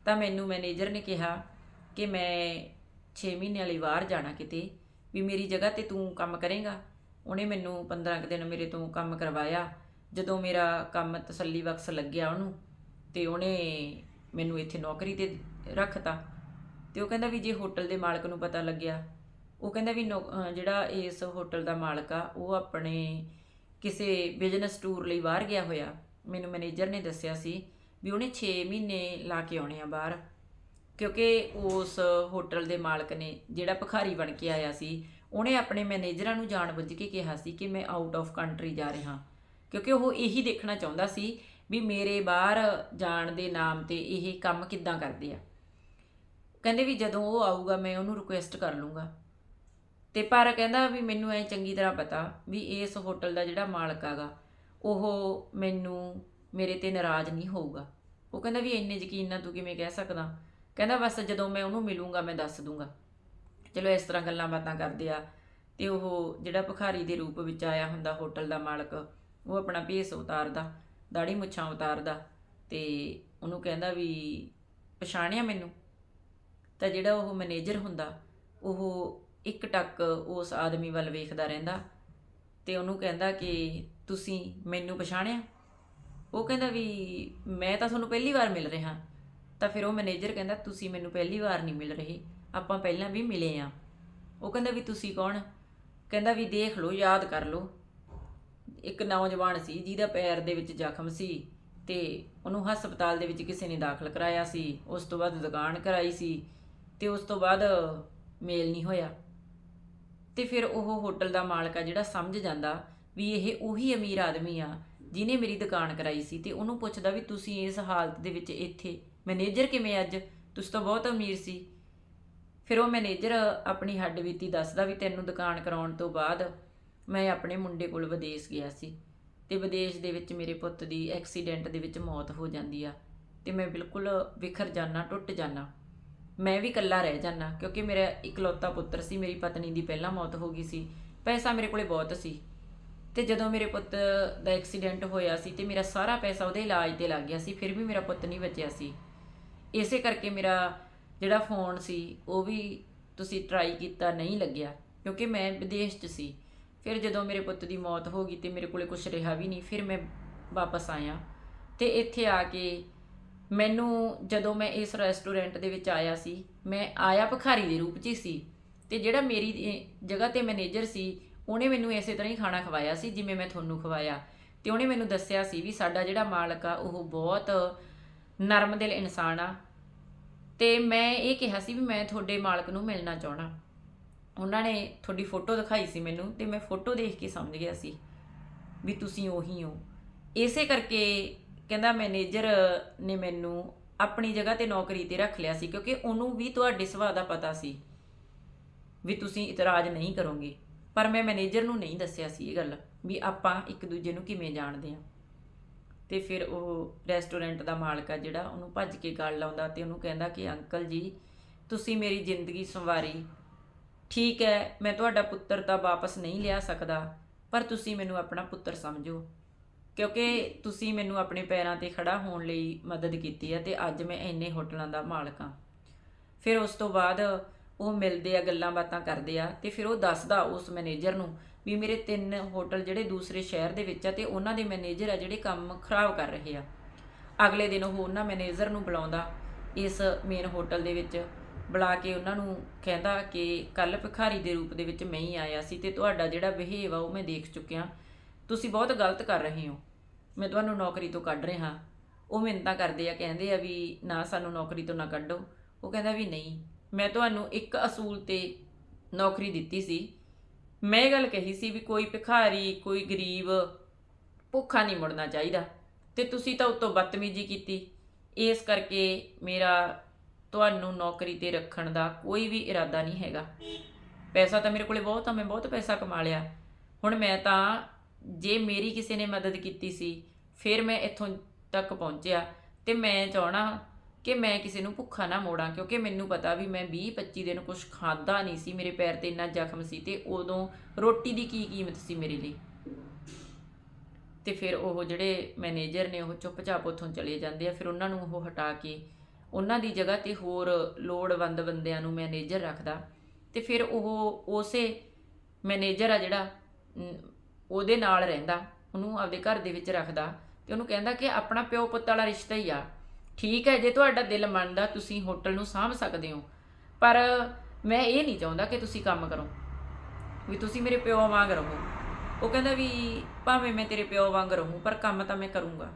A: ਤਾਂ ਮੈਨੂੰ ਮੈਨੇਜਰ ਨੇ ਕਿਹਾ ਕਿ ਮੈਂ 6 ਮਹੀਨੇ ਲਈ ਬਾਹਰ ਜਾਣਾ ਕਿਤੇ। ਵੀ ਮੇਰੀ ਜਗ੍ਹਾ ਤੇ ਤੂੰ ਕੰਮ ਕਰੇਗਾ। ਉਹਨੇ ਮੈਨੂੰ 15 ਕੁ ਦਿਨ ਮੇਰੇ ਤੋਂ ਕੰਮ ਕਰਵਾਇਆ। ਜਦੋਂ ਮੇਰਾ ਕੰਮ ਤਸੱਲੀ ਬਖਸ਼ ਲੱਗਿਆ ਉਹਨੂੰ, ਤੇ ਉਹਨੇ ਮੈਨੂੰ ਇੱਥੇ ਨੌਕਰੀ ਤੇ ਰੱਖਤਾ। ਤੇ ਉਹ ਕਹਿੰਦਾ ਵੀ ਜੇ ਹੋਟਲ ਦੇ ਮਾਲਕ ਨੂੰ ਪਤਾ ਲੱਗਿਆ, ਉਹ ਕਹਿੰਦਾ ਵੀ ਨੌ- ਜਿਹੜਾ ਇਸ ਹੋਟਲ ਦਾ ਮਾਲਕ ਆ, ਉਹ ਆਪਣੇ ਕਿਸੇ ਬਿਜ਼ਨਸ ਟੂਰ ਲਈ ਬਾਹਰ ਗਿਆ ਹੋਇਆ। ਮੈਨੂੰ ਮੈਨੇਜਰ ਨੇ ਦੱਸਿਆ ਸੀ ਵੀ ਉਹਨੇ 6 ਮਹੀਨੇ ਲਾ ਕੇ ਆਉਣੇ ਆ ਬਾਹਰ। ਕਿਉਂਕਿ ਉਸ ਹੋਟਲ ਦੇ ਮਾਲਕ ਨੇ ਜਿਹੜਾ ਭਿਖਾਰੀ ਬਣ ਕੇ ਆਇਆ ਸੀ, ਉਹਨੇ ਆਪਣੇ ਮੈਨੇਜਰਾਂ ਨੂੰ ਜਾਣਬੁੱਝ ਕੇ ਕਿਹਾ ਸੀ ਕਿ ਮੈਂ ਆਊਟ ਆਫ ਕੰਟਰੀ ਜਾ ਰਿਹਾ। ਕਿਉਂਕਿ ਉਹ ਇਹੀ ਦੇਖਣਾ ਚਾਹੁੰਦਾ ਸੀ ਵੀ ਮੇਰੇ ਬਾਹਰ ਜਾਣ ਦੇ ਨਾਮ ਤੇ ਇਹ ਕੰਮ ਕਿੱਦਾਂ ਕਰਦੇ ਆ। ਕਹਿੰਦੇ ਵੀ ਜਦੋਂ ਉਹ ਆਊਗਾ ਮੈਂ ਉਹਨੂੰ ਰਿਕੁਐਸਟ ਕਰ ਲੂੰਗਾ। ਤੇ ਪਰ ਕਹਿੰਦਾ ਵੀ ਮੈਨੂੰ ਐ ਚੰਗੀ ਤਰ੍ਹਾਂ ਪਤਾ ਵੀ ਇਸ ਹੋਟਲ ਦਾ ਜਿਹੜਾ ਮਾਲਕ ਆਗਾ, ਉਹ ਮੈਨੂੰ ਮੇਰੇ ਤੇ ਨਾਰਾਜ਼ ਨਹੀਂ ਹੋਊਗਾ। ਉਹ ਕਹਿੰਦਾ ਵੀ ਇੰਨੇ ਯਕੀਨ ਨਾਲ ਤੂੰ ਕਿਵੇਂ ਕਹਿ ਸਕਦਾ? ਕਹਿੰਦਾ ਬਸ ਜਦੋਂ ਮੈਂ ਉਹਨੂੰ ਮਿਲੂੰਗਾ ਮੈਂ ਦੱਸ ਦੂੰਗਾ। ਚਲੋ ਇਸ ਤਰ੍ਹਾਂ ਗੱਲਾਂ ਬਾਤਾਂ ਕਰਦੇ ਆ ਤੇ ਉਹ ਜਿਹੜਾ ਭਿਖਾਰੀ ਦੇ ਰੂਪ ਵਿੱਚ ਆਇਆ ਹੁੰਦਾ ਹੋਟਲ ਦਾ ਮਾਲਕ, ਉਹ ਆਪਣਾ ਭੇਸ ਉਤਾਰਦਾ ਦਾੜੀ ਮੁੱਛਾਂ ਉਤਾਰਦਾ ਤੇ ਉਹਨੂੰ ਕਹਿੰਦਾ ਵੀ ਪਛਾਣਿਆ ਮੈਨੂੰ? ਤਾਂ ਜਿਹੜਾ ਉਹ ਮੈਨੇਜਰ ਹੁੰਦਾ, ਉਹ ਇੱਕ ਟੱਕ ਉਸ ਆਦਮੀ ਵੱਲ ਵੇਖਦਾ ਰਹਿੰਦਾ ਤੇ ਉਹਨੂੰ ਕਹਿੰਦਾ ਕਿ ਤੁਸੀਂ ਮੈਨੂੰ ਪਛਾਣਿਆ? ਉਹ ਕਹਿੰਦਾ ਵੀ ਮੈਂ ਤਾਂ ਤੁਹਾਨੂੰ ਪਹਿਲੀ ਵਾਰ ਮਿਲ ਰਿਹਾ। ਤਾਂ ਫਿਰ ਉਹ ਮੈਨੇਜਰ ਕਹਿੰਦਾ, ਤੁਸੀਂ ਮੈਨੂੰ ਪਹਿਲੀ ਵਾਰ ਨਹੀਂ ਮਿਲ ਰਹੇ, ਆਪਾਂ ਪਹਿਲਾਂ ਵੀ ਮਿਲੇ ਆ। ਉਹ ਕਹਿੰਦਾ ਵੀ, ਤੁਸੀਂ ਕੌਣ? ਕਹਿੰਦਾ ਵੀ, ਦੇਖ ਲਓ, ਯਾਦ ਕਰ ਲਓ। ਇੱਕ ਨੌਜਵਾਨ ਸੀ, ਜਿਹਦਾ ਪੈਰ ਦੇ ਵਿੱਚ ਜ਼ਖਮ ਸੀ ਤੇ ਉਹਨੂੰ ਹਸਪਤਾਲ ਦੇ ਵਿੱਚ ਕਿਸੇ ਨੇ ਦਾਖਲ ਕਰਾਇਆ ਸੀ। ਉਸ ਤੋਂ ਬਾਅਦ ਦੁਕਾਨ ਕਰਾਈ ਸੀ ਤੇ ਉਸ ਤੋਂ ਬਾਅਦ ਮੇਲ ਨਹੀਂ ਹੋਇਆ। ਤੇ ਫਿਰ ਉਹ ਹੋਟਲ ਦਾ ਮਾਲਕ ਆ, ਜਿਹੜਾ ਸਮਝ ਜਾਂਦਾ ਵੀ ਇਹ ਉਹੀ ਅਮੀਰ ਆਦਮੀ ਆ, ਜਿਹਨੇ ਮੇਰੀ ਦੁਕਾਨ ਕਰਾਈ ਸੀ ਤੇ ਉਹਨੂੰ ਪੁੱਛਦਾ ਵੀ, ਤੁਸੀਂ ਇਸ ਹਾਲਤ ਦੇ ਵਿੱਚ ਇੱਥੇ ਮੈਨੇਜਰ ਕਿਵੇਂ ਅੱਜ? ਤੁਸੀਂ ਤਾਂ ਬਹੁਤ ਅਮੀਰ ਸੀ। ਫਿਰ ਉਹ ਮੈਨੇਜਰ ਆਪਣੀ ਹੱਡਬੀਤੀ ਦੱਸਦਾ ਵੀ ਤੈਨੂੰ ਦੁਕਾਨ ਕਰਾਉਣ ਤੋਂ ਬਾਅਦ ਮੈਂ ਆਪਣੇ ਮੁੰਡੇ ਕੋਲ ਵਿਦੇਸ਼ ਗਿਆ ਸੀ ਤੇ ਵਿਦੇਸ਼ ਦੇ ਵਿੱਚ ਮੇਰੇ ਪੁੱਤ ਦੀ ਐਕਸੀਡੈਂਟ ਦੇ ਵਿੱਚ ਮੌਤ ਹੋ ਜਾਂਦੀ ਆ ਤੇ ਮੈਂ ਬਿਲਕੁਲ ਵਿਖਰ ਜਾਣਾ ਟੁੱਟ ਜਾਣਾ ਮੈਂ ਵੀ ਇਕੱਲਾ ਰਹਿ ਜਾਣਾ ਕਿਉਂਕਿ ਮੇਰਾ ਇਕਲੌਤਾ ਪੁੱਤਰ ਸੀ, ਮੇਰੀ ਪਤਨੀ ਦੀ ਪਹਿਲਾਂ ਮੌਤ ਹੋ ਗਈ ਸੀ, ਪੈਸਾ ਮੇਰੇ ਕੋਲੇ ਬਹੁਤ ਸੀ। ਤੇ ਜਦੋਂ ਮੇਰੇ ਪੁੱਤ ਦਾ ਐਕਸੀਡੈਂਟ ਹੋਇਆ ਸੀ ਤੇ ਮੇਰਾ ਸਾਰਾ ਪੈਸਾ ਉਹਦੇ ਇਲਾਜ ਤੇ ਲੱਗ ਗਿਆ ਸੀ, ਫਿਰ ਵੀ ਮੇਰਾ ਪੁੱਤ ਨਹੀਂ ਬਚਿਆ ਸੀ। ਇਸੇ ਕਰਕੇ ਮੇਰਾ ਜਿਹੜਾ ਫੋਨ ਸੀ, ਉਹ ਵੀ ਤੁਸੀਂ ਟਰਾਈ ਕੀਤਾ ਨਹੀਂ ਲੱਗਿਆ, ਕਿਉਂਕਿ ਮੈਂ ਵਿਦੇਸ਼ 'ਚ ਸੀ। ਫਿਰ ਜਦੋਂ ਮੇਰੇ ਪੁੱਤ ਦੀ ਮੌਤ ਹੋ ਗਈ ਤੇ ਮੇਰੇ ਕੋਲੇ ਕੁਝ ਰਿਹਾ ਵੀ ਨਹੀਂ, ਫਿਰ ਮੈਂ ਵਾਪਸ ਆਇਆ ਤੇ ਇੱਥੇ ਆ ਕੇ ਮੈਨੂੰ ਜਦੋਂ ਮੈਂ ਇਸ ਰੈਸਟੋਰੈਂਟ ਦੇ ਵਿੱਚ ਆਇਆ ਸੀ, ਮੈਂ ਆਇਆ ਭਿਖਾਰੀ ਦੇ ਰੂਪ 'ਚ ਹੀ ਸੀ ਤੇ ਜਿਹੜਾ ਮੇਰੀ ਜਗ੍ਹਾ ਤੇ ਮੈਨੇਜਰ ਸੀ, ਉਹਨੇ ਮੈਨੂੰ ਇਸੇ ਤਰ੍ਹਾਂ ਹੀ ਖਾਣਾ ਖਵਾਇਆ ਸੀ ਜਿਵੇਂ ਮੈਂ ਤੁਹਾਨੂੰ ਖਵਾਇਆ। ਤੇ ਉਹਨੇ ਮੈਨੂੰ ਦੱਸਿਆ ਸੀ ਵੀ ਸਾਡਾ ਜਿਹੜਾ ਮਾਲਕ ਆ, ਉਹ ਬਹੁਤ ਨਰਮ ਦਿਲ ਇਨਸਾਨ ਆ। ਤੇ ਮੈਂ ਇਹ ਕਿਹਾ ਸੀ ਵੀ ਮੈਂ ਤੁਹਾਡੇ ਮਾਲਕ ਨੂੰ ਮਿਲਣਾ ਚਾਹਣਾ ਉਹਨਾਂ ਨੇ ਤੁਹਾਡੀ ਫੋਟੋ ਦਿਖਾਈ ਸੀ ਮੈਨੂੰ ਤੇ ਮੈਂ ਫੋਟੋ ਦੇਖ ਕੇ ਸਮਝ ਗਿਆ ਸੀ ਵੀ ਤੁਸੀਂ ਉਹੀ ਹੋ। ਇਸੇ ਕਰਕੇ ਕਹਿੰਦਾ ਮੈਨੇਜਰ ਨੇ ਮੈਨੂੰ ਆਪਣੀ ਜਗ੍ਹਾ ਤੇ ਨੌਕਰੀ ਤੇ ਰੱਖ ਲਿਆ ਸੀ ਕਿਉਂਕਿ ਉਹਨੂੰ ਵੀ ਤੁਹਾਡੇ ਸੁਭਾਅ ਦਾ ਪਤਾ ਸੀ ਵੀ ਤੁਸੀਂ ਇਤਰਾਜ਼ ਨਹੀਂ ਕਰੋਗੇ। ਪਰ ਮੈਂ ਮੈਨੇਜਰ ਨੂੰ ਨਹੀਂ ਦੱਸਿਆ ਸੀ ਇਹ ਗੱਲ ਵੀ ਆਪਾਂ ਇੱਕ ਦੂਜੇ ਨੂੰ ਕਿਵੇਂ ਜਾਣਦੇ ਆ। ਤੇ ਫਿਰ ਉਹ ਰੈਸਟੋਰੈਂਟ ਦਾ ਮਾਲਕ ਆ ਜਿਹੜਾ ਉਹਨੂੰ ਭੱਜ ਕੇ ਗੱਲ ਲਾਉਂਦਾ ਤੇ ਉਹਨੂੰ ਕਹਿੰਦਾ ਕਿ ਅੰਕਲ ਜੀ, ਤੁਸੀਂ ਮੇਰੀ ਜ਼ਿੰਦਗੀ ਸੰਵਾਰੀ। ਠੀਕ ਹੈ, ਮੈਂ ਤੁਹਾਡਾ ਪੁੱਤਰ ਤਾਂ ਵਾਪਸ ਨਹੀਂ ਲਿਆ ਸਕਦਾ, ਪਰ ਤੁਸੀਂ ਮੈਨੂੰ ਆਪਣਾ ਪੁੱਤਰ ਸਮਝੋ। ਕਿਉਂਕਿ ਤੁਸੀਂ ਮੈਨੂੰ ਆਪਣੇ ਪੈਰਾਂ ਤੇ ਖੜਾ ਹੋਣ ਲਈ ਮਦਦ ਕੀਤੀ ਹੈ ਤੇ ਅੱਜ ਮੈਂ ਇੰਨੇ ਹੋਟਲਾਂ ਦਾ ਮਾਲਕ ਹਾਂ। ਫਿਰ ਉਸ ਤੋਂ ਬਾਅਦ ਉਹ ਮਿਲਦੇ ਆ, ਗੱਲਾਂ ਬਾਤਾਂ ਕਰਦੇ ਆ ਤੇ ਫਿਰ ਉਹ ਦੱਸਦਾ ਉਸ ਮੈਨੇਜਰ ਨੂੰ ਵੀ ਮੇਰੇ ਤਿੰਨ ਹੋਟਲ ਜਿਹੜੇ ਦੂਸਰੇ ਸ਼ਹਿਰ ਦੇ ਵਿੱਚ ਆ ਤੇ ਉਹਨਾਂ ਦੇ ਮੈਨੇਜਰ ਆ ਜਿਹੜੇ ਕੰਮ ਖਰਾਬ ਕਰ ਰਹੇ ਆ। ਅਗਲੇ ਦਿਨ ਉਹ ਉਹਨਾਂ ਮੈਨੇਜਰ ਨੂੰ ਬੁਲਾਉਂਦਾ ਇਸ ਮੇਨ ਹੋਟਲ ਦੇ ਵਿੱਚ, ਬੁਲਾ ਕੇ ਉਹਨਾਂ ਨੂੰ ਕਹਿੰਦਾ ਕਿ ਕੱਲ ਭਿਖਾਰੀ ਦੇ ਰੂਪ ਦੇ ਵਿੱਚ ਮੈਂ ਹੀ ਆਇਆ ਸੀ ਤੇ ਤੁਹਾਡਾ ਜਿਹੜਾ ਬਿਹੇਵ ਆ ਉਹ ਮੈਂ ਦੇਖ ਚੁੱਕਿਆ। ਤੁਸੀਂ ਬਹੁਤ ਗਲਤ ਕਰ ਰਹੇ ਹੋ। ਮੈਂ ਤੁਹਾਨੂੰ ਨੌਕਰੀ ਤੋਂ ਕੱਢ ਰਿਹਾ। ਉਹ ਮਿੰਨਤਾਂ ਕਰਦੇ ਆ, ਕਹਿੰਦੇ ਆ ਵੀ ਨਾ ਸਾਨੂੰ ਨੌਕਰੀ ਤੋਂ ਨਾ ਕੱਢੋ। ਉਹ ਕਹਿੰਦਾ ਵੀ ਨਹੀਂ, ਮੈਂ ਤੁਹਾਨੂੰ ਇੱਕ ਅਸੂਲ ਤੇ ਨੌਕਰੀ ਦਿੱਤੀ ਸੀ। ਮੈਂ ਇਹ ਗੱਲ ਕਹੀ ਸੀ ਵੀ ਕੋਈ ਭਿਖਾਰੀ, ਕੋਈ ਗਰੀਬ ਭੁੱਖਾ ਨਹੀਂ ਮੁੜਨਾ ਚਾਹੀਦਾ। ਤੇ ਤੁਸੀਂ ਤਾਂ ਉਤੋਂ ਬਦਤਮੀਜ਼ੀ ਕੀਤੀ। ਇਸ ਕਰਕੇ ਮੇਰਾ ਤੁਹਾਨੂੰ ਨੌਕਰੀ ਤੇ ਰੱਖਣ ਦਾ ਕੋਈ ਵੀ ਇਰਾਦਾ ਨਹੀਂ ਹੈਗਾ। ਪੈਸਾ ਤਾਂ ਮੇਰੇ ਕੋਲੇ ਬਹੁਤ ਆ, ਮੈਂ ਬਹੁਤ ਪੈਸਾ ਕਮਾ ਲਿਆ। ਹੁਣ ਮੈਂ ਤਾਂ ਜੇ ਮੇਰੀ ਕਿਸੇ ਨੇ ਮਦਦ ਕੀਤੀ ਸੀ, ਫਿਰ ਮੈਂ ਇੱਥੋਂ ਤੱਕ ਪਹੁੰਚਿਆ। ਤੇ ਮੈਂ ਚਾਹਣਾ ਕਿ ਮੈਂ ਕਿਸੇ ਨੂੰ ਭੁੱਖਾ ਨਾ ਮੋੜਾਂ, ਕਿਉਂਕਿ ਮੈਨੂੰ ਪਤਾ ਵੀ ਮੈਂ 20 25 ਦਿਨ ਕੁਝ ਖਾਦਾ ਨਹੀਂ ਸੀ, ਮੇਰੇ ਪੈਰ ਤੇ ਇੰਨਾ ਜ਼ਖਮ ਸੀ ਤੇ ਉਦੋਂ ਰੋਟੀ ਦੀ ਕੀ ਕੀਮਤ ਸੀ ਮੇਰੇ ਲਈ? ਤੇ ਫਿਰ ਉਹ ਜਿਹੜੇ ਮੈਨੇਜਰ ਨੇ ਉਹ ਚੁੱਪਚਾਪ ਉੱਥੋਂ ਚਲੇ ਜਾਂਦੇ ਆ, ਫਿਰ ਉਹਨਾਂ ਨੂੰ ਉਹ ਹਟਾ ਕੇ ਉਹਨਾਂ ਦੀ ਜਗ੍ਹਾ ਤੇ ਹੋਰ ਲੋੜਵੰਦ ਬੰਦਿਆਂ ਨੂੰ ਮੈਨੇਜਰ ਰੱਖਦਾ। ਤੇ ਫਿਰ ਉਹ ਉਸੇ ਮੈਨੇਜਰ ਆ ਜਿਹੜਾ ਉਹਦੇ ਨਾਲ ਰਹਿੰਦਾ, ਉਹਨੂੰ ਆਪਦੇ ਘਰ ਦੇ ਵਿੱਚ ਰੱਖਦਾ ਤੇ ਉਹਨੂੰ ਕਹਿੰਦਾ ਕਿ ਆਪਣਾ ਪਿਓ ਪੁੱਤ ਵਾਲਾ ਰਿਸ਼ਤਾ ਹੀ ਆ। ਠੀਕ ਹੈ, ਜੇ ਤੁਹਾਡਾ ਦਿਲ ਮੰਨਦਾ ਤੁਸੀਂ ਹੋਟਲ ਨੂੰ ਸਾਂਭ ਸਕਦੇ ਹੋ, ਪਰ ਮੈਂ ਇਹ ਨਹੀਂ ਚਾਹੁੰਦਾ ਕਿ ਤੁਸੀਂ ਕੰਮ ਕਰੋ, ਵੀ ਤੁਸੀਂ ਮੇਰੇ ਪਿਓ ਵਾਂਗ ਰਹੋ। ਉਹ ਕਹਿੰਦਾ ਵੀ ਭਾਵੇਂ ਮੈਂ ਤੇਰੇ ਪਿਓ ਵਾਂਗ ਰਹੂੰ, ਪਰ ਕੰਮ ਤਾਂ ਮੈਂ ਕਰੂੰਗਾ।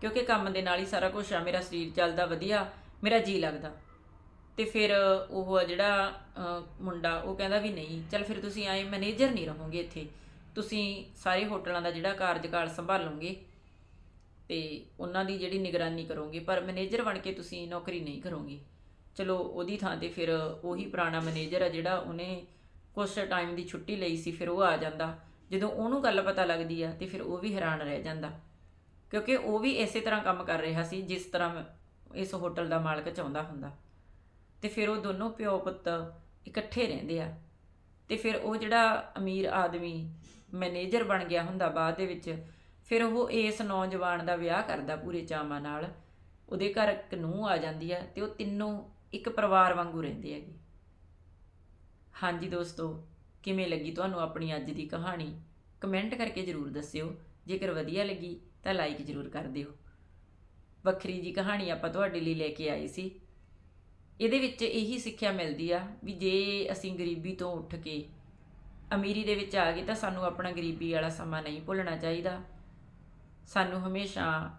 A: ਕਿਉਂਕਿ ਕੰਮ ਦੇ ਨਾਲ ਹੀ ਸਾਰਾ ਕੁਝ ਆ, ਮੇਰਾ ਸਰੀਰ ਚੱਲਦਾ ਵਧੀਆ, ਮੇਰਾ ਜੀ ਲੱਗਦਾ। ਤੇ ਫਿਰ ਉਹ ਆ ਜਿਹੜਾ ਮੁੰਡਾ, ਉਹ ਕਹਿੰਦਾ ਵੀ ਨਹੀਂ, ਚੱਲ ਫਿਰ ਤੁਸੀਂ ਆਏ ਮੈਨੇਜਰ ਨਹੀਂ ਰਹੋਗੇ ਇੱਥੇ। ਤੁਸੀਂ ਸਾਰੇ ਹੋਟਲਾਂ ਦਾ ਜਿਹੜਾ ਕਾਰਜਕਾਲ ਸੰਭਾਲੋਗੇ ਤੇ ਉਹਨਾਂ ਦੀ ਜਿਹੜੀ ਨਿਗਰਾਨੀ ਕਰੋਗੇ, ਪਰ ਮੈਨੇਜਰ ਬਣ ਕੇ ਤੁਸੀਂ ਨੌਕਰੀ ਨਹੀਂ ਕਰੋਗੇ। ਚਲੋ, ਉਹਦੀ ਥਾਂ ਤੇ ਫਿਰ ਉਹੀ ਪੁਰਾਣਾ ਮੈਨੇਜਰ ਆ ਜਿਹੜਾ ਉਹਨੇ ਕੁਛ ਟਾਈਮ ਦੀ ਛੁੱਟੀ ਲਈ ਸੀ, ਫਿਰ ਉਹ ਆ ਜਾਂਦਾ। ਜਦੋਂ ਉਹਨੂੰ ਗੱਲ ਪਤਾ ਲੱਗਦੀ ਆ, ਤੇ ਫਿਰ ਉਹ ਵੀ ਹੈਰਾਨ ਰਹਿ ਜਾਂਦਾ। ਕਿਉਂਕਿ ਉਹ ਵੀ ਇਸੇ ਤਰ੍ਹਾਂ ਕੰਮ ਕਰ ਰਿਹਾ ਸੀ, ਜਿਸ ਤਰ੍ਹਾਂ ਇਸ ਹੋਟਲ ਦਾ ਮਾਲਕ ਚਾਹੁੰਦਾ ਹੁੰਦਾ। ਤੇ ਫਿਰ ਉਹ ਦੋਨੋਂ ਪਿਓ ਪੁੱਤ ਇਕੱਠੇ ਰਹਿੰਦੇ ਆ। ਤੇ ਫਿਰ ਉਹ ਜਿਹੜਾ ਅਮੀਰ ਆਦਮੀ ਮੈਨੇਜਰ ਬਣ ਗਿਆ ਹੁੰਦਾ ਬਾਅਦ ਦੇ ਵਿੱਚ ਫਿਰ ਉਹ ਇਸ ਨੌਜਵਾਨ ਦਾ ਵਿਆਹ ਕਰਦਾ ਪੂਰੇ ਚਾਵਾਂ ਨਾਲ। ਉਹਦੇ ਘਰ ਇੱਕ ਨੂੰਹ ਆ ਜਾਂਦੀ ਆ ਤੇ ਉਹ ਤਿੰਨੋਂ ਇੱਕ ਪਰਿਵਾਰ ਵਾਂਗੂ ਰਹਿੰਦੇ ਹੈਗੇ। ਹਾਂਜੀ ਦੋਸਤੋ, ਕਿਵੇਂ ਲੱਗੀ ਤੁਹਾਨੂੰ ਆਪਣੀ ਅੱਜ ਦੀ ਕਹਾਣੀ? ਕਮੈਂਟ ਕਰਕੇ ਜਰੂਰ ਦੱਸਿਓ। ਜੇਕਰ ਵਧੀਆ ਲੱਗੀ ਤਾਂ ਲਾਈਕ ਜਰੂਰ ਕਰ ਦਿਓ। ਵੱਖਰੀ ਜੀ ਕਹਾਣੀ ਆਪਾਂ ਤੁਹਾਡੇ ਲਈ ਲੈ ਕੇ ਆਏ ਸੀ। ਇਹਦੇ ਵਿੱਚ ਇਹੀ ਸਿੱਖਿਆ ਮਿਲਦੀ ਆ ਵੀ ਜੇ ਅਸੀਂ ਗਰੀਬੀ ਤੋਂ ਉੱਠ ਕੇ ਅਮੀਰੀ ਦੇ ਵਿੱਚ ਆ ਗਏ ਤਾਂ ਸਾਨੂੰ ਆਪਣਾ ਗਰੀਬੀ ਵਾਲਾ ਸਮਾਂ ਨਹੀਂ ਭੁੱਲਣਾ ਚਾਹੀਦਾ। ਸਾਨੂੰ ਹਮੇਸ਼ਾ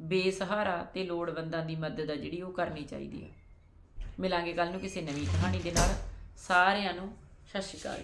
A: ਬੇਸਹਾਰਾ ਤੇ ਲੋੜਵੰਦਾਂ ਦੀ ਮਦਦ ਆ ਜਿਹੜੀ ਉਹ ਕਰਨੀ ਚਾਹੀਦੀ ਹੈ ਮਿਲਾਂਗੇ ਕੱਲ ਨੂੰ ਕਿਸੇ ਨਵੀਂ ਕਹਾਣੀ ਦੇ ਨਾਲ। ਸਾਰਿਆਂ ਨੂੰ ਸਤਿ ਸ਼੍ਰੀ ਅਕਾਲ